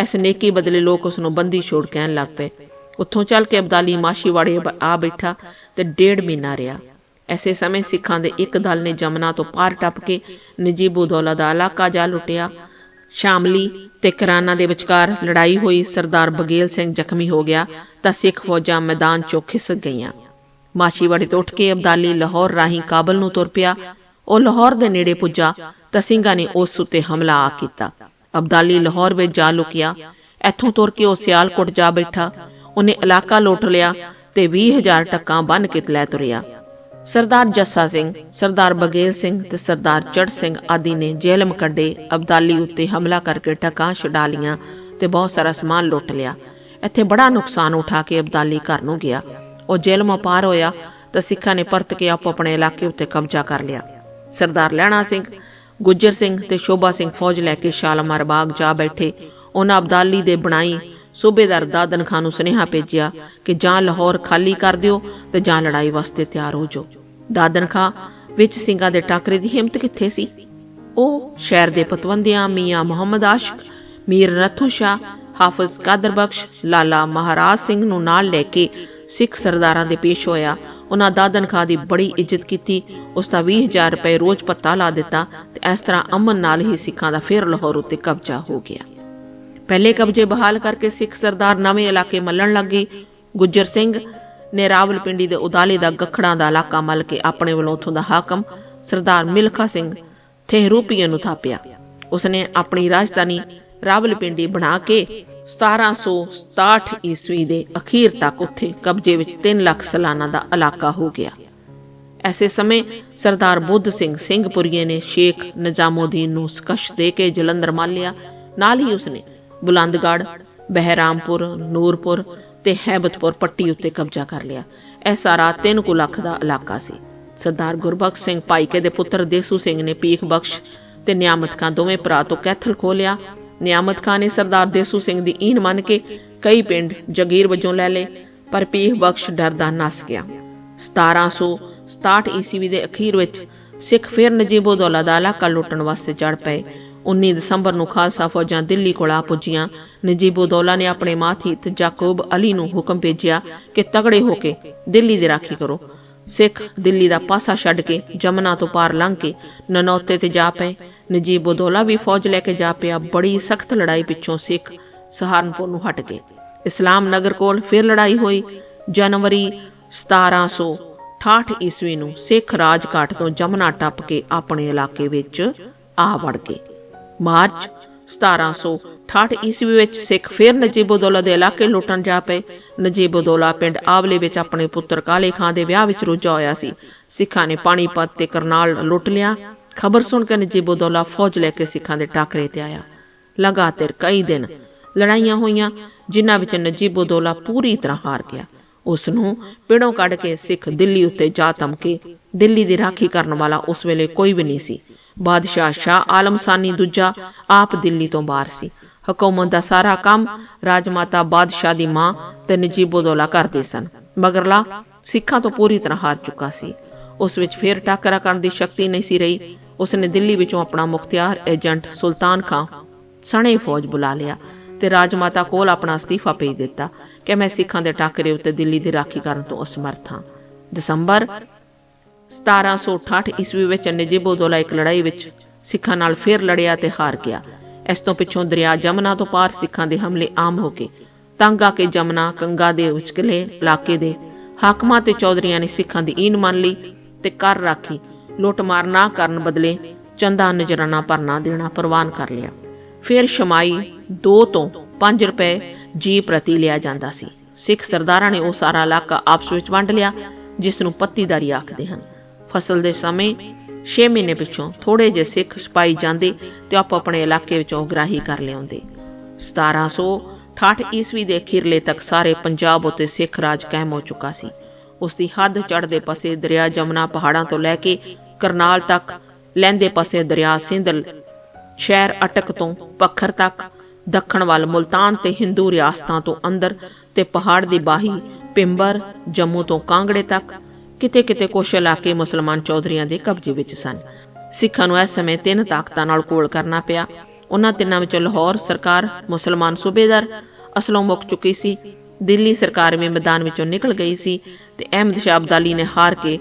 ਇਸ ਨੇਕੀ ਬਦਲੇ ਲੋਕ ਉਸ ਨੂੰ ਬੰਦੀ ਛੋੜ ਕਹਿਣ ਲੱਗ ਪਏ। ਉੱਥੋਂ ਚੱਲ ਕੇ ਅਬਦਾਲੀ ਮਾਸ਼ੀਵਾੜੇ ਆ ਬੈਠਾ ਤੇ ਡੇਢ ਮਹੀਨਾ ਰਿਹਾ। ਐਸੇ ਸਮੇਂ ਸਿੱਖਾਂ ਦੇ ਇੱਕ ਦਲ ਨੇ ਜਮਨਾ ਤੋਂ ਪਾਰ ਟੱਪ ਕੇ ਨਜੀਬੂ ਦੌਲਾ ਦਾ ਇਲਾਕਾ ਜਾ ਲੁੱਟਿਆ। ਸ਼ਾਮਲੀ ਤੇ ਕਰਾਨਾ ਦੇ ਵਿਚਕਾਰ ਲੜਾਈ ਹੋਈ ਸਰਦਾਰ ਬਗੇਲ ਸਿੰਘ ਜ਼ਖਮੀ ਹੋ ਗਿਆ ਤਾਂ ਸਿੱਖ ਫੌਜਾਂ ਮੈਦਾਨ ਚੋਂ ਖਿਸਕ ਗਈਆਂ। ਮਾਸ਼ੀਵਾੜੇ ਤੋਂ ਉੱਠ ਕੇ ਅਬਦਾਲੀ ਲਾਹੌਰ ਰਾਹੀਂ ਕਾਬਲ ਨੂੰ ਤੁਰ ਪਿਆ। ਉਹ ਲਾਹੌਰ ਦੇ ਨੇੜੇ ਪੁੱਜਾ ਤਾਂ ਸਿੰਘਾਂ ਨੇ ਉਸ ਉੱਤੇ ਹਮਲਾ ਆ ਕੀਤਾ। ਅਬਦਾਲੀ ਲਾਹੌਰ ਵਿੱਚ ਜਾ ਲੁਕਿਆ। ਇੱਥੋਂ ਤੁਰ ਕੇ ਉਹ ਸਿਆਲਕੋਟ ਜਾ ਬੈਠਾ। ਉਹਨੇ ਇਲਾਕਾ ਲੁੱਟ ਲਿਆ ਤੇ 20000 ਟੱਕਾਂ ਬੰਨ ਕੇ ਲੈ ਤੁਰਿਆ। ਸਰਦਾਰ ਜੱਸਾ ਸਿੰਘ, ਸਰਦਾਰ ਬਗੇਲ ਸਿੰਘ ਤੇ ਸਰਦਾਰ ਚੜ ਸਿੰਘ ਆਦਿ ਨੇ ਜੇਲਮ ਕੱਢੇ ਅਬਦਾਲੀ ਉੱਤੇ ਹਮਲਾ ਕਰਕੇ ਟਕਾਂ ਛਡਾ ਲੀਆਂ ਤੇ ਬਹੁਤ ਸਾਰਾ ਸਮਾਨ ਲੁੱਟ ਲਿਆ। ਇੱਥੇ ਬੜਾ ਨੁਕਸਾਨ ਉਠਾ ਕੇ ਅਬਦਾਲੀ ਘਰ ਨੂੰ ਗਿਆ। ਉਹ ਜੇਲਮੋਂ ਪਾਰ ਹੋਇਆ ਤਾਂ ਸਿੱਖਾਂ ਨੇ ਪਰਤ ਕੇ ਆਪੋ ਆਪਣੇ ਇਲਾਕੇ ਉੱਤੇ ਕਬਜ਼ਾ ਕਰ ਲਿਆ। ਸਰਦਾਰ ਲਹਿਣਾ ਸਿੰਘ, ਗੁੱਜਰ ਸਿੰਘ ਤੇ ਸ਼ੋਭਾ ਸਿੰਘ ਫੌਜ ਲੈ ਕੇ ਸ਼ਾਲਮਾਰ ਬਾਗ ਜਾ ਬੈਠੇ। ਉਹਨਾਂ ਅਬਦਾਲੀ ਦੇ ਬਣਾਈ ਸੂਬੇਦਾਰ ਦਾਦਨ ਖਾਨ ਨੂੰ ਸੁਨੇਹਾ ਭੇਜਿਆ ਕਿ ਜਾਂ ਲਾਹੌਰ ਖਾਲੀ ਕਰ ਦਿਓ ਤੇ ਜਾਂ ਲੜਾਈ ਵਾਸਤੇ ਤਿਆਰ ਹੋ ਜਾਓ। ਦਾਦਨ ਖਾਂ ਵਿੱਚ ਸਿੰਘਾਂ ਦੇ ਟਾਕਰੇ ਦੀ ਹਿੰਮਤ ਕਿੱਥੇ ਸੀ? ਉਹ ਸ਼ਹਿਰ ਦੇ ਪਤਵੰਦਿਆਂ ਮੀਆਂ ਮੁਹੰਮਦ ਆਸ਼ਕ, ਮੀਰ ਰਥੂ ਸ਼ਾਹ, ਹਾਫਿਜ਼ ਕਾਦਰ ਬਖਸ਼, ਲਾਲਾ ਮਹਾਰਾਜ ਸਿੰਘ ਨੂੰ ਨਾਲ ਲੈ ਕੇ ਸਿੱਖ ਸਰਦਾਰਾਂ ਦੇ ਪੇਸ਼ ਹੋਇਆ। ਉਹਨਾਂ ਦਾਦਨ ਖਾਂ ਦੀ ਬੜੀ ਇੱਜ਼ਤ ਕੀਤੀ। ਉਸ ਦਾ 20000 ਰੁਪਏ ਰੋਜ਼ ਪੱਤਾ ਲਾ ਦਿੱਤਾ ਤੇ ਇਸ ਤਰ੍ਹਾਂ ਅਮਨ ਨਾਲ ਹੀ ਸਿੱਖਾਂ ਦਾ ਫਿਰ ਲਾਹੌਰ ਉੱਤੇ ਕਬਜ਼ਾ ਹੋ ਗਿਆ। ਪਹਿਲੇ ਕਬਜ਼ੇ ਬਹਾਲ ਕਰਕੇ ਸਿੱਖ ਸਰਦਾਰ ਨਵੇਂ ਇਲਾਕੇ ਮੱਲਣ ਲੱਗੇ ਗੁੱਜਰ ਸਿੰਘ ਨੇ ਰਾਵਲਪਿੰਡੀ ਦੇ ਉਦਾਲੇ ਦਾ ਗੱਖੜਾਂ ਦਾ ਇਲਾਕਾ ਮੱਲ ਕੇ ਆਪਣੇ ਵੱਲੋਂ ਉਥੋਂ ਦਾ ਹਾਕਮ, ਸਰਦਾਰ ਮਿਲਖਾ ਸਿੰਘ ਥੇਹਰੂਪੀਏ ਨੂੰ ਥਾਪਿਆ। ਉਸਨੇ ਆਪਣੀ ਰਾਜਧਾਨੀ ਰਾਵਲਪਿੰਡੀ ਬਣਾ ਕੇ 1767 ਈਸਵੀ ਦੇ ਅਖੀਰ ਤੱਕ ਉੱਥੇ ਕਬਜ਼ੇ ਵਿੱਚ 3 ਲੱਖ ਸਾਲਾਨਾ ਦਾ ਇਲਾਕਾ ਹੋ ਗਿਆ। ਐਸੇ ਸਮੇਂ ਸਰਦਾਰ ਬੁੱਧ ਸਿੰਘ ਸਿੰਘਪੁਰੀਏ ਨੇ ਸ਼ੇਖ ਨਿਜ਼ਾਮਉਦੀਨ ਨੂੰ ਸਕਸ਼ ਦੇ ਕੇ ਜਲੰਧਰ ਮਾਲ ਲਿਆ। ਨਾਲ ਹੀ ਉਸਨੇ ਬੁਲੰਦਗੜ ਬਹਿਰਾਮਪੁਰ, ਨੂਰਪੁਰ ਤੇ ਹੈਬਤਪੁਰ ਪੱਟੀ ਉੱਤੇ ਕਬਜ਼ਾ ਕਰ ਲਿਆ। ਇਹ ਸਾਰਾ 3 ਕੁ ਲੱਖ ਦਾ ਇਲਾਕਾ ਸੀ। ਸਰਦਾਰ ਗੁਰਬਖਸ਼ ਸਿੰਘ ਭਾਈਕੇ ਦੇ ਪੁੱਤਰ ਦੇਸੂ ਸਿੰਘ ਨੇ ਪੀਖ ਬਖਸ਼ ਤੇ ਨਿਆਮਤ ਖਾਨ ਦੋਵੇਂ ਭਰਾ ਤੋਂ ਕੈਥਲ ਖੋਲਿਆ ਨਿਆਮਤ ਖਾਨ ਨੇ ਸਰਦਾਰ ਦੇਸੂ ਸਿੰਘ ਦੀ ਈਨ ਮੰਨ ਕੇ ਕਈ ਪਿੰਡ ਜਗੀਰ ਵਜੋਂ ਲੈ ਲਏ, ਪਰ ਪੀਖ ਬਖਸ਼ ਡਰਦਾ ਨਸ ਗਿਆ। 1767 ਈਸਵੀ ਦੇ ਅਖੀਰ ਵਿੱਚ ਸਿੱਖ ਫਿਰ ਨਜੀਬੋ ਦੌਲਾ ਦਾ ਇਲਾਕਾ ਲੁੱਟਣ ਵਾਸਤੇ ਚੜ ਪਏ। 19 ਦਸੰਬਰ ਨੂੰ ਖਾਲਸਾ ਫੌਜਾਂ ਦਿੱਲੀ ਕੋਲ ਆ ਪੁੱਜੀਆਂ। ਨਜੀਬੋ ਦੌਲਾ ਨੇ ਆਪਣੇ ਮਾਥੀ ਤੇ ਜਾਕੂਬ ਅਲੀ ਨੂੰ ਹੁਕਮ ਭੇਜਿਆ ਕਿ ਤਗੜੇ ਹੋ ਕੇ ਦਿੱਲੀ ਦੀ ਰਾਖੀ ਕਰੋ। ਸਿੱਖ ਦਿੱਲੀ ਦਾ ਪਾਸਾ ਛੱਡ ਕੇ ਜਮਨਾ ਤੋਂ ਪਾਰ ਲੰਘ ਕੇ ਨਨੌਤੇ ਤੇ ਜਾ ਪਏ। ਨਜੀਬਉਦੌਲਾ ਵੀ ਫੌਜ ਲੈ ਕੇ ਜਾ ਪਿਆ। ਬੜੀ ਸਖਤ ਲੜਾਈ ਪਿੱਛੋਂ ਸਿੱਖ ਸਹਾਰਨਪੁਰ ਨੂੰ ਹਟ ਗਏ। ਇਸਲਾਮ ਨਗਰ ਕੋਲ ਫਿਰ ਲੜਾਈ ਹੋਈ। ਜਨਵਰੀ 1768 ਈਸਵੀ ਨੂੰ ਸਿੱਖ ਰਾਜ ਘਾਟ ਤੋਂ ਜਮਨਾ ਟੱਪ ਕੇ ਆਪਣੇ ਇਲਾਕੇ ਵਿੱਚ ਆ ਵੜ ਗਏ। ਮਾਰਚ 1768 ਈਸਵੀ ਵਿੱਚ ਸਿੱਖ ਫਿਰ ਨਜੀਬਉਦੌਲਾ ਦੇ ਇਲਾਕੇ ਲੁੱਟਣ ਜਾ ਪਏ। ਨਜੀਬਉਦੌਲਾ ਪਿੰਡ ਆਵਲੇ ਵਿੱਚ ਆਪਣੇ ਪੁੱਤਰ ਕਾਲੇ ਖਾਂ ਦੇ ਵਿਆਹ ਵਿੱਚ ਰੁੱਝਾ ਹੋਇਆ ਸੀ। ਸਿੱਖਾਂ ਨੇ ਪਾਣੀਪਤ ਤੇ ਕਰਨਾਲ ਲੁੱਟ ਲਿਆ। ਖਬਰ ਸੁਣ ਕੇ ਨਜੀਬਉਦੌਲਾ ਫੌਜ ਲੈ ਕੇ ਸਿੱਖਾਂ ਦੇ ਟਾਕਰੇ ਤੇ ਆਇਆ। ਲਗਾਤਾਰ ਕਈ ਦਿਨ ਲੜਾਈਆਂ ਹੋਈਆਂ, ਜਿਨ੍ਹਾਂ ਵਿੱਚ ਨਜੀਬਉਦੌਲਾ ਪੂਰੀ ਤਰ੍ਹਾਂ ਹਾਰ ਗਿਆ। ਉਸ ਨੂੰ ਪਿੜੋਂ ਕੱਢ ਕੇ ਸਿੱਖ ਦਿੱਲੀ ਉੱਤੇ ਜਾ ਧਮਕੇ। ਦਿੱਲੀ ਦੀ ਰਾਖੀ ਕਰਨ ਵਾਲਾ ਉਸ ਵੇਲੇ ਕੋਈ ਵੀ ਨਹੀਂ ਸੀ। ਬਾਦਸ਼ਾਹ ਸ਼ਾਹ ਆਲਮ ਸਾਨੀ ਦੂਜਾ ਆਪ ਦਿੱਲੀ ਤੋਂ ਬਾਹਰ ਸੀ। ਹਕੂਮਤ ਦਾ ਸਾਰਾ ਕੰਮ ਰਾਜਮਾਤਾ ਬਾਦਸ਼ਾਹ ਦੀ ਮਾਂ ਤੇ ਨਜੀਬਉਦੌਲਾ ਕਰਦੇ ਸਨ। ਮਗਰਲਾ ਸਿੱਖਾਂ ਤੋਂ ਪੂਰੀ ਤਰ੍ਹਾਂ ਹਾਰ ਚੁੱਕਾ ਸੀ। ਉਸ ਵਿੱਚ ਫੇਰ ਟਾਕਰਾ ਕਰਨ ਦੀ ਸ਼ਕਤੀ ਨਹੀਂ ਸੀ ਰਹੀ। ਉਸ ਨੇ ਦਿੱਲੀ ਵਿੱਚੋਂ ਆਪਣਾ ਮੁਖਤਿਆਰ ਏਜੰਟ ਸੁਲਤਾਨ ਖਾਂ ਸਣੇ ਫੌਜ ਬੁਲਾ ਲਿਆ ਤੇ ਰਾਜਮਾਤਾ ਕੋਲ ਆਪਣਾ ਅਸਤੀਫਾ ਭੇਜ ਦਿੱਤਾ ਕਿ ਮੈਂ ਸਿੱਖਾਂ ਦੇ ਟਾਕਰੇ ਉੱਤੇ ਦਿੱਲੀ ਦੀ ਰਾਖੀ ਕਰਨ ਤੋਂ ਅਸਮਰਥ ਹਾਂ। ਦਸੰਬਰ 1768 ਈਸਵੀ ਵਿੱਚ ਨਜੀਬਉਦੌਲਾ ਇੱਕ ਲੜਾਈ ਵਿੱਚ ਸਿੱਖਾਂ ਨਾਲ ਫੇਰ ਲੜਿਆ ਤੇ ਹਾਰ ਗਿਆ। ਇਸ ਤੋਂ ਪਿੱਛੋਂ ਦਰਿਆ ਜਮਨਾ ਤੋਂ ਪਾਰ ਸਿੱਖਾਂ ਦੇ ਹਮਲੇ ਆਮ ਹੋ ਗਏ। ਤੰਗ ਆ ਕੇ ਜਮਨਾ, ਗੰਗਾ ਦੇ ਵਿਚਕਲੇ ਇਲਾਕੇ ਦੇ ਹਾਕਮਾਂ ਤੇ ਚੌਧਰੀਆਂ ਨੇ ਸਿੱਖਾਂ ਦੀ ਈਨ ਮੰਨ ਲਈ ਤੇ ਕਰ ਰਾਖੀ। ਲੁੱਟਮਾਰ ਨਾ ਕਰਨ ਬਦਲੇ ਚੰਦਾ ਨਜਰਾਨਾ ਭਰਨਾ ਦੇਣਾ ਪ੍ਰਵਾਨ ਕਰ ਲਿਆ। ਫਿਰ ਸ਼ਮਾਈ 2 ਤੋਂ 5 ਰੁਪਏ ਜੀ ਪ੍ਰਤੀ ਲਿਆ ਜਾਂਦਾ ਸੀ। ਸਿੱਖ ਸਰਦਾਰਾਂ ਨੇ ਉਹ ਸਾਰਾ ਇਲਾਕਾ ਆਪਸ ਵਿੱਚ ਵੰਡ ਲਿਆ, ਜਿਸ ਨੂੰ ਪੱਤੀਦਾਰੀ ਆਖਦੇ ਹਨ। ਫਸਲ ਦੇ ਸਮੇਂ 6 ਮਹੀਨੇ ਪਿੱਛੋਂ ਥੋੜੇ ਜਿਹੇ ਸਿੱਖ ਸਿਪਾਈ ਜਾਂਦੇ ਤੇ ਆਪੋ ਆਪਣੇ ਇਲਾਕੇ ਵਿੱਚੋਂ ਗ੍ਰਾਹੀ ਕਰ ਲਿਆਉਂਦੇ। 1768 ਈਸਵੀ ਦੇ ਅਖੀਰਲੇ ਤੱਕ ਸਾਰੇ ਪੰਜਾਬ ਉੱਤੇ ਸਿੱਖ ਰਾਜ ਕਾਇਮ ਹੋ ਚੁੱਕਾ ਸੀ। ਉਸ ਦੀ ਹੱਦ ਚੜ੍ਹਦੇ ਪਾਸੇ ਦਰਿਆ ਜਮਨਾ ਪਹਾੜਾਂ ਤੋਂ ਲੈ ਕੇ ਕਰਨਾਲ ਤੱਕ, ਲੈਂਦੇ ਪਾਸੇ ਦਰਿਆ ਸਿੰਧ ਸ਼ਹਿਰ ਅਟਕ ਤੋਂ ਪੱਖਰ ਤੱਕ, ਦੱਖਣ ਵੱਲ ਮੁਲਤਾਨ ਤੇ ਹਿੰਦੂ ਰਿਆਸਤਾਂ ਤੋਂ ਅੰਦਰ ਤੇ ਪਹਾੜ ਦੀ ਬਾਹੀ ਪਿੰਬਰ ਜੰਮੂ ਤੋਂ ਕਾਂਗੜੇ ਤੱਕ ਕਿਤੇ ਕਿਤੇ ਕੁਝ ਇਲਾਕੇ ਮੁਸਲਮਾਨ ਚੌਧਰੀਆਂ ਦੇ ਕਬਜ਼ੇ ਵਿੱਚ ਸਨ। ਸਿੱਖਾਂ ਨੂੰ ਇਸ ਸਮੇਂ ਤਿੰਨ ਤਾਕਤਾਂ ਨਾਲ ਕੋਲ ਕਰਨਾ ਪਿਆ। ਉਹਨਾਂ ਤਿੰਨਾਂ ਵਿੱਚੋਂ ਲਾਹੌਰ ਸਰਕਾਰ ਮੁਸਲਮਾਨ ਸੂਬੇਦਾਰ ਅਸਲੋਂ ਮੁੱਕ ਚੁੱਕੀ ਸੀ। ਦਿੱਲੀ ਸਰਕਾਰ ਵੀ ਮੈਦਾਨ ਵਿੱਚੋਂ ਨਿਕਲ ਗਈ ਸੀ ਤੇ ਅਹਿਮਦ ਸ਼ਾਹ ਅਬਦਾਲੀ ਨੇ ਹਾਰ ਕੇ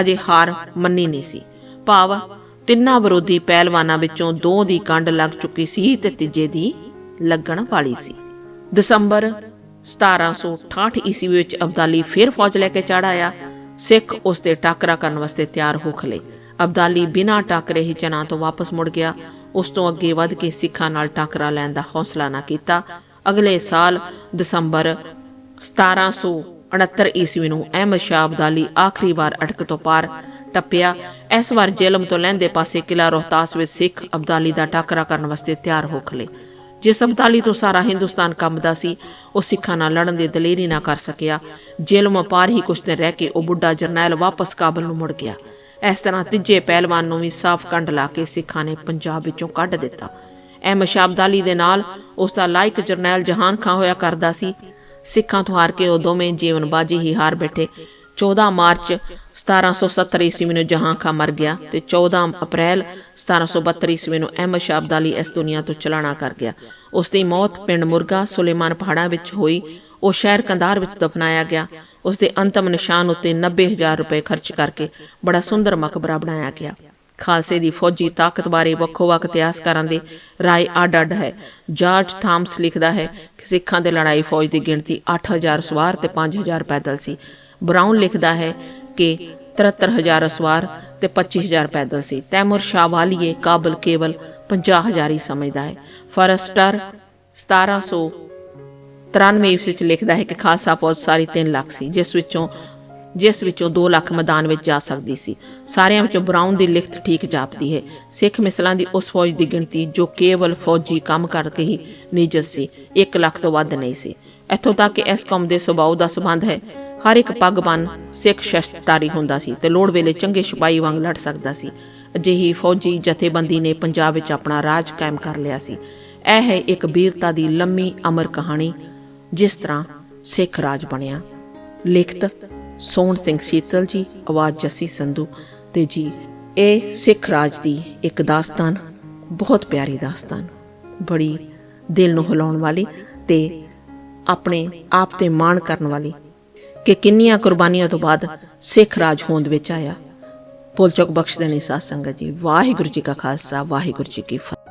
ਅਜੇ ਹਾਰ ਮੰਨੀ ਨਹੀਂ ਸੀ। ਭਾਵ ਤਿੰਨਾਂ ਵਿਰੋਧੀ ਪਹਿਲਵਾਨਾਂ ਵਿੱਚੋਂ ਦੋ ਦੀ ਕੰਡ ਲੱਗ ਚੁੱਕੀ ਸੀ ਤੇ ਤੀਜੇ ਦੀ ਲੱਗਣ ਵਾਲੀ ਸੀ। ਦਸੰਬਰ 1768 ਈਸਵੀ ਵਿੱਚ ਅਬਦਾਲੀ ਫਿਰ ਫੌਜ ਲੈ ਕੇ ਚੜ ਆਇਆ। ਸਿੱਖ ਉਸ ਤੇ ਟਾਕਰਾ ਕਰਨ ਵਾਸਤੇ ਤਿਆਰ ਹੋ ਖਲੇ। ਅਬਦਾਲੀ ਬਿਨਾਂ ਟਾਕਰੇ ਹੀ ਚਨਾ ਤੋਂ ਵਾਪਸ ਮੁੜ ਗਿਆ। ਉਸ ਤੋਂ ਅੱਗੇ ਵੱਧ ਕੇ ਸਿੱਖਾਂ ਨਾਲ ਟਾਕਰਾ ਲੈਣ ਦਾ ਹੌਸਲਾ ਨਾ ਕੀਤਾ। ਅਗਲੇ ਸਾਲ ਦਸੰਬਰ 1769 ਈਸਵੀ ਨੂੰ ਅਹਿਮਦ ਸ਼ਾਹ ਅਬਦਾਲੀ ਆਖਰੀ ਵਾਰ ਅਟਕ ਤੋਂ ਪਾਰ ਟੱਪਿਆ। ਇਸ ਵਾਰ ਜੇਲਮ ਤੋਂ ਲਹਿੰਦੇ ਪਾਸੇ ਕਿਲਾ ਰੋਹਤਾਸ ਵਿੱਚ ਸਿੱਖ ਅਬਦਾਲੀ ਦਾ ਟਾਕਰਾ ਕਰਨ ਵਾਸਤੇ ਤਿਆਰ ਹੋ ਖਲੇ। ਜਿਸ ਅਬਦਾਲੀ ਤੋਂ ਸਾਰਾ ਹਿੰਦੁਸਤਾਨ ਕੰਬਦਾ ਸੀ, ਉਹ ਸਿੱਖਾਂ ਨਾਲ ਲੜਨ ਦੀ ਦਲੇਰੀ ਨਾ ਕਰ ਸਕਿਆ। ਜੇਲਮ ਪਾਰ ਹੀ ਕੁਛ ਦਿਨ ਰਹਿ ਕੇ ਉਹ ਬੁੱਢਾ ਜਰਨੈਲ ਵਾਪਸ ਕਾਬਲ ਨੂੰ ਮੁੜ ਗਿਆ। ਇਸ ਤਰ੍ਹਾਂ ਤੀਜੇ ਪਹਿਲਵਾਨ ਨੂੰ ਵੀ ਸਾਫ਼ ਕੰਡ ਲਾ ਕੇ ਸਿੱਖਾਂ ਨੇ ਪੰਜਾਬ ਵਿੱਚੋਂ ਕੱਢ ਦਿੱਤਾ। ਅਹਿਮਦ ਸ਼ਾਹ ਅਬਦਾਲੀ ਦੇ ਨਾਲ ਉਸ ਦਾ ਲਾਇਕ ਜਰਨੈਲ ਜਹਾਨ ਖਾਂ ਹੋਇਆ ਕਰਦਾ ਸੀ। ਸਿੱਖਾਂ ਤੋਂ ਹਾਰ ਕੇ ਉਹ ਦੋਵੇਂ ਜੀਵਨ ਬਾਜੀ ਹੀ ਹਾਰ ਬੈਠੇ। 14 ਮਾਰਚ 1770 ਈਸਵੀ ਨੂੰ ਜਹਾਂ ਖਾਂ ਮਰ ਗਿਆ ਤੇ 14 ਅਪ੍ਰੈਲ 1772 ਈਸਵੀ ਨੂੰ ਅਹਿਮਦ ਸ਼ਾਹ ਅਬਦਾਲੀ ਇਸ ਦੁਨੀਆ ਤੋਂ ਚਲਾਣਾ ਕਰ ਗਿਆ ਉਸ ਦੀ ਮੌਤ ਪਿੰਡ ਮੁਰਗਾ ਸੁਲੇਮਾਨ ਪਹਾੜਾਂ ਵਿੱਚ ਹੋਈ ਉਹ ਸ਼ਹਿਰ ਕੰਧਾਰ ਵਿੱਚ ਦਫਨਾਇਆ ਗਿਆ ਉਸ ਦੇ ਅੰਤਮ ਨਿਸ਼ਾਨ ਉੱਤੇ 90000 ਰੁਪਏ ਖਰਚ ਕਰਕੇ ਬੜਾ ਸੁੰਦਰ ਮਕਬਰਾ ਬਣਾਇਆ ਗਿਆ ਖਾਲਸੇ ਦੀ ਫੌਜੀ ਤਾਕਤ ਬਾਰੇ ਵੱਖੋ-ਵੱਖ ਇਤਿਹਾਸਕਾਰਾਂ ਦੇ رائے ਅੱਡ-ਅੱਡ ਹੈ ਜਾਰਜ ਥਾਮਸ ਲਿਖਦਾ ਹੈ ਕਿ ਸਿੱਖਾਂ ਦੇ ਲੜਾਈ ਫੌਜ ਦੀ ਗਿਣਤੀ 8000 ਸਵਾਰ ਤੇ 5000 ਪੈਦਲ ਸੀ ਬਰਾਊਨ ਲਿਖਦਾ ਹੈ ਕਿ 73000 ਸਵਾਰ ਤੇ 25000 ਪੈਦਲ ਸੀ। ਤੈਮੂਰ ਸ਼ਾਹ ਵਾਲੀਏ ਕਾਬਲ ਕੇਵਲ 50000 ਹੀ ਸਮਝਦਾ ਹੈ। ਫਰਸਟਰ 1793 ਵਿੱਚ ਲਿਖਦਾ ਹੈ ਕਿ ਖਾਲਸਾ ਫੌਜ ਸਾਰੀ 3 ਲੱਖ ਸੀ, ਜਿਸ ਵਿੱਚੋਂ ਜਿਸ ਵਿੱਚੋਂ 2 ਲੱਖ ਮੈਦਾਨ ਵਿੱਚ ਜਾ ਸਕਦੀ ਸੀ। ਸਾਰਿਆਂ ਵਿੱਚੋਂ ਬਰਾਊਨ ਦੀ ਲਿਖਤ ਠੀਕ ਜਾਪਦੀ ਹੈ। ਸਿੱਖ ਮਿਸਲਾਂ ਦੀ ਉਸ ਫੌਜ ਦੀ ਗਿਣਤੀ ਜੋ ਕੇਵਲ ਫੌਜੀ ਕੰਮ ਕਰਕੇ ਹੀ ਨਿਜਤ ਸੀ 1 ਲੱਖ ਤੋਂ ਵੱਧ ਨਹੀਂ ਸੀ। ਇੱਥੋਂ ਤੱਕ ਕਿ ਇਸ ਕੌਮ ਦੇ ਸੁਭਾਅ ਦਾ ਸੰਬੰਧ ਹੈ ਹਰ ਇੱਕ ਪੱਗ ਬੰਨ ਸਿੱਖ ਸ਼ਸਤਰੀ ਹੁੰਦਾ ਸੀ ਤੇ ਲੋੜ ਵੇਲੇ ਚੰਗੇ ਸਿਪਾਹੀ ਵਾਂਗ ਲੜ ਸਕਦਾ ਸੀ। ਅਜਿਹੀ ਫੌਜੀ ਜਥੇਬੰਦੀ ਨੇ ਪੰਜਾਬ ਵਿੱਚ ਆਪਣਾ ਰਾਜ ਕਾਇਮ ਕਰ ਲਿਆ ਸੀ। ਇਹ ਹੈ ਇੱਕ ਵੀਰਤਾ ਦੀ ਲੰਮੀ ਅਮਰ ਕਹਾਣੀ, ਜਿਸ ਤਰ੍ਹਾਂ ਸਿੱਖ ਰਾਜ ਬਣਿਆ। ਲਿਖਤ ਸੋਹਣ ਸਿੰਘ ਸ਼ੀਤਲ ਜੀ, ਆਵਾਜ਼ ਜੱਸੀ ਸੰਧੂ ਤੇ ਜੀ, ਇਹ ਸਿੱਖ ਰਾਜ ਦੀ ਇੱਕ ਦਾਸਤਾਨ, ਬਹੁਤ ਪਿਆਰੀ ਦਾਸਤਾਨ, ਬੜੀ ਦਿਲ ਨੂੰ ਹਿਲਾਉਣ ਵਾਲੀ ਤੇ ਆਪਣੇ ਆਪ ਤੇ ਮਾਣ ਕਰਨ ਵਾਲੀ ਕਿ ਕਿੰਨੀਆਂ ਕੁਰਬਾਨੀਆਂ ਤੋਂ ਬਾਅਦ ਸਿੱਖ ਰਾਜ ਹੋਂਦ ਵਿੱਚ ਆਇਆ। ਭੁੱਲ ਚੁੱਕ ਬਖਸ਼ ਦੇਣੀ ਸਾਧ ਸੰਗਤ ਜੀ। ਵਾਹਿਗੁਰੂ ਜੀ ਕਾ ਖਾਲਸਾ, ਵਾਹਿਗੁਰੂ ਜੀ ਕੀ ਫਤਿਹ।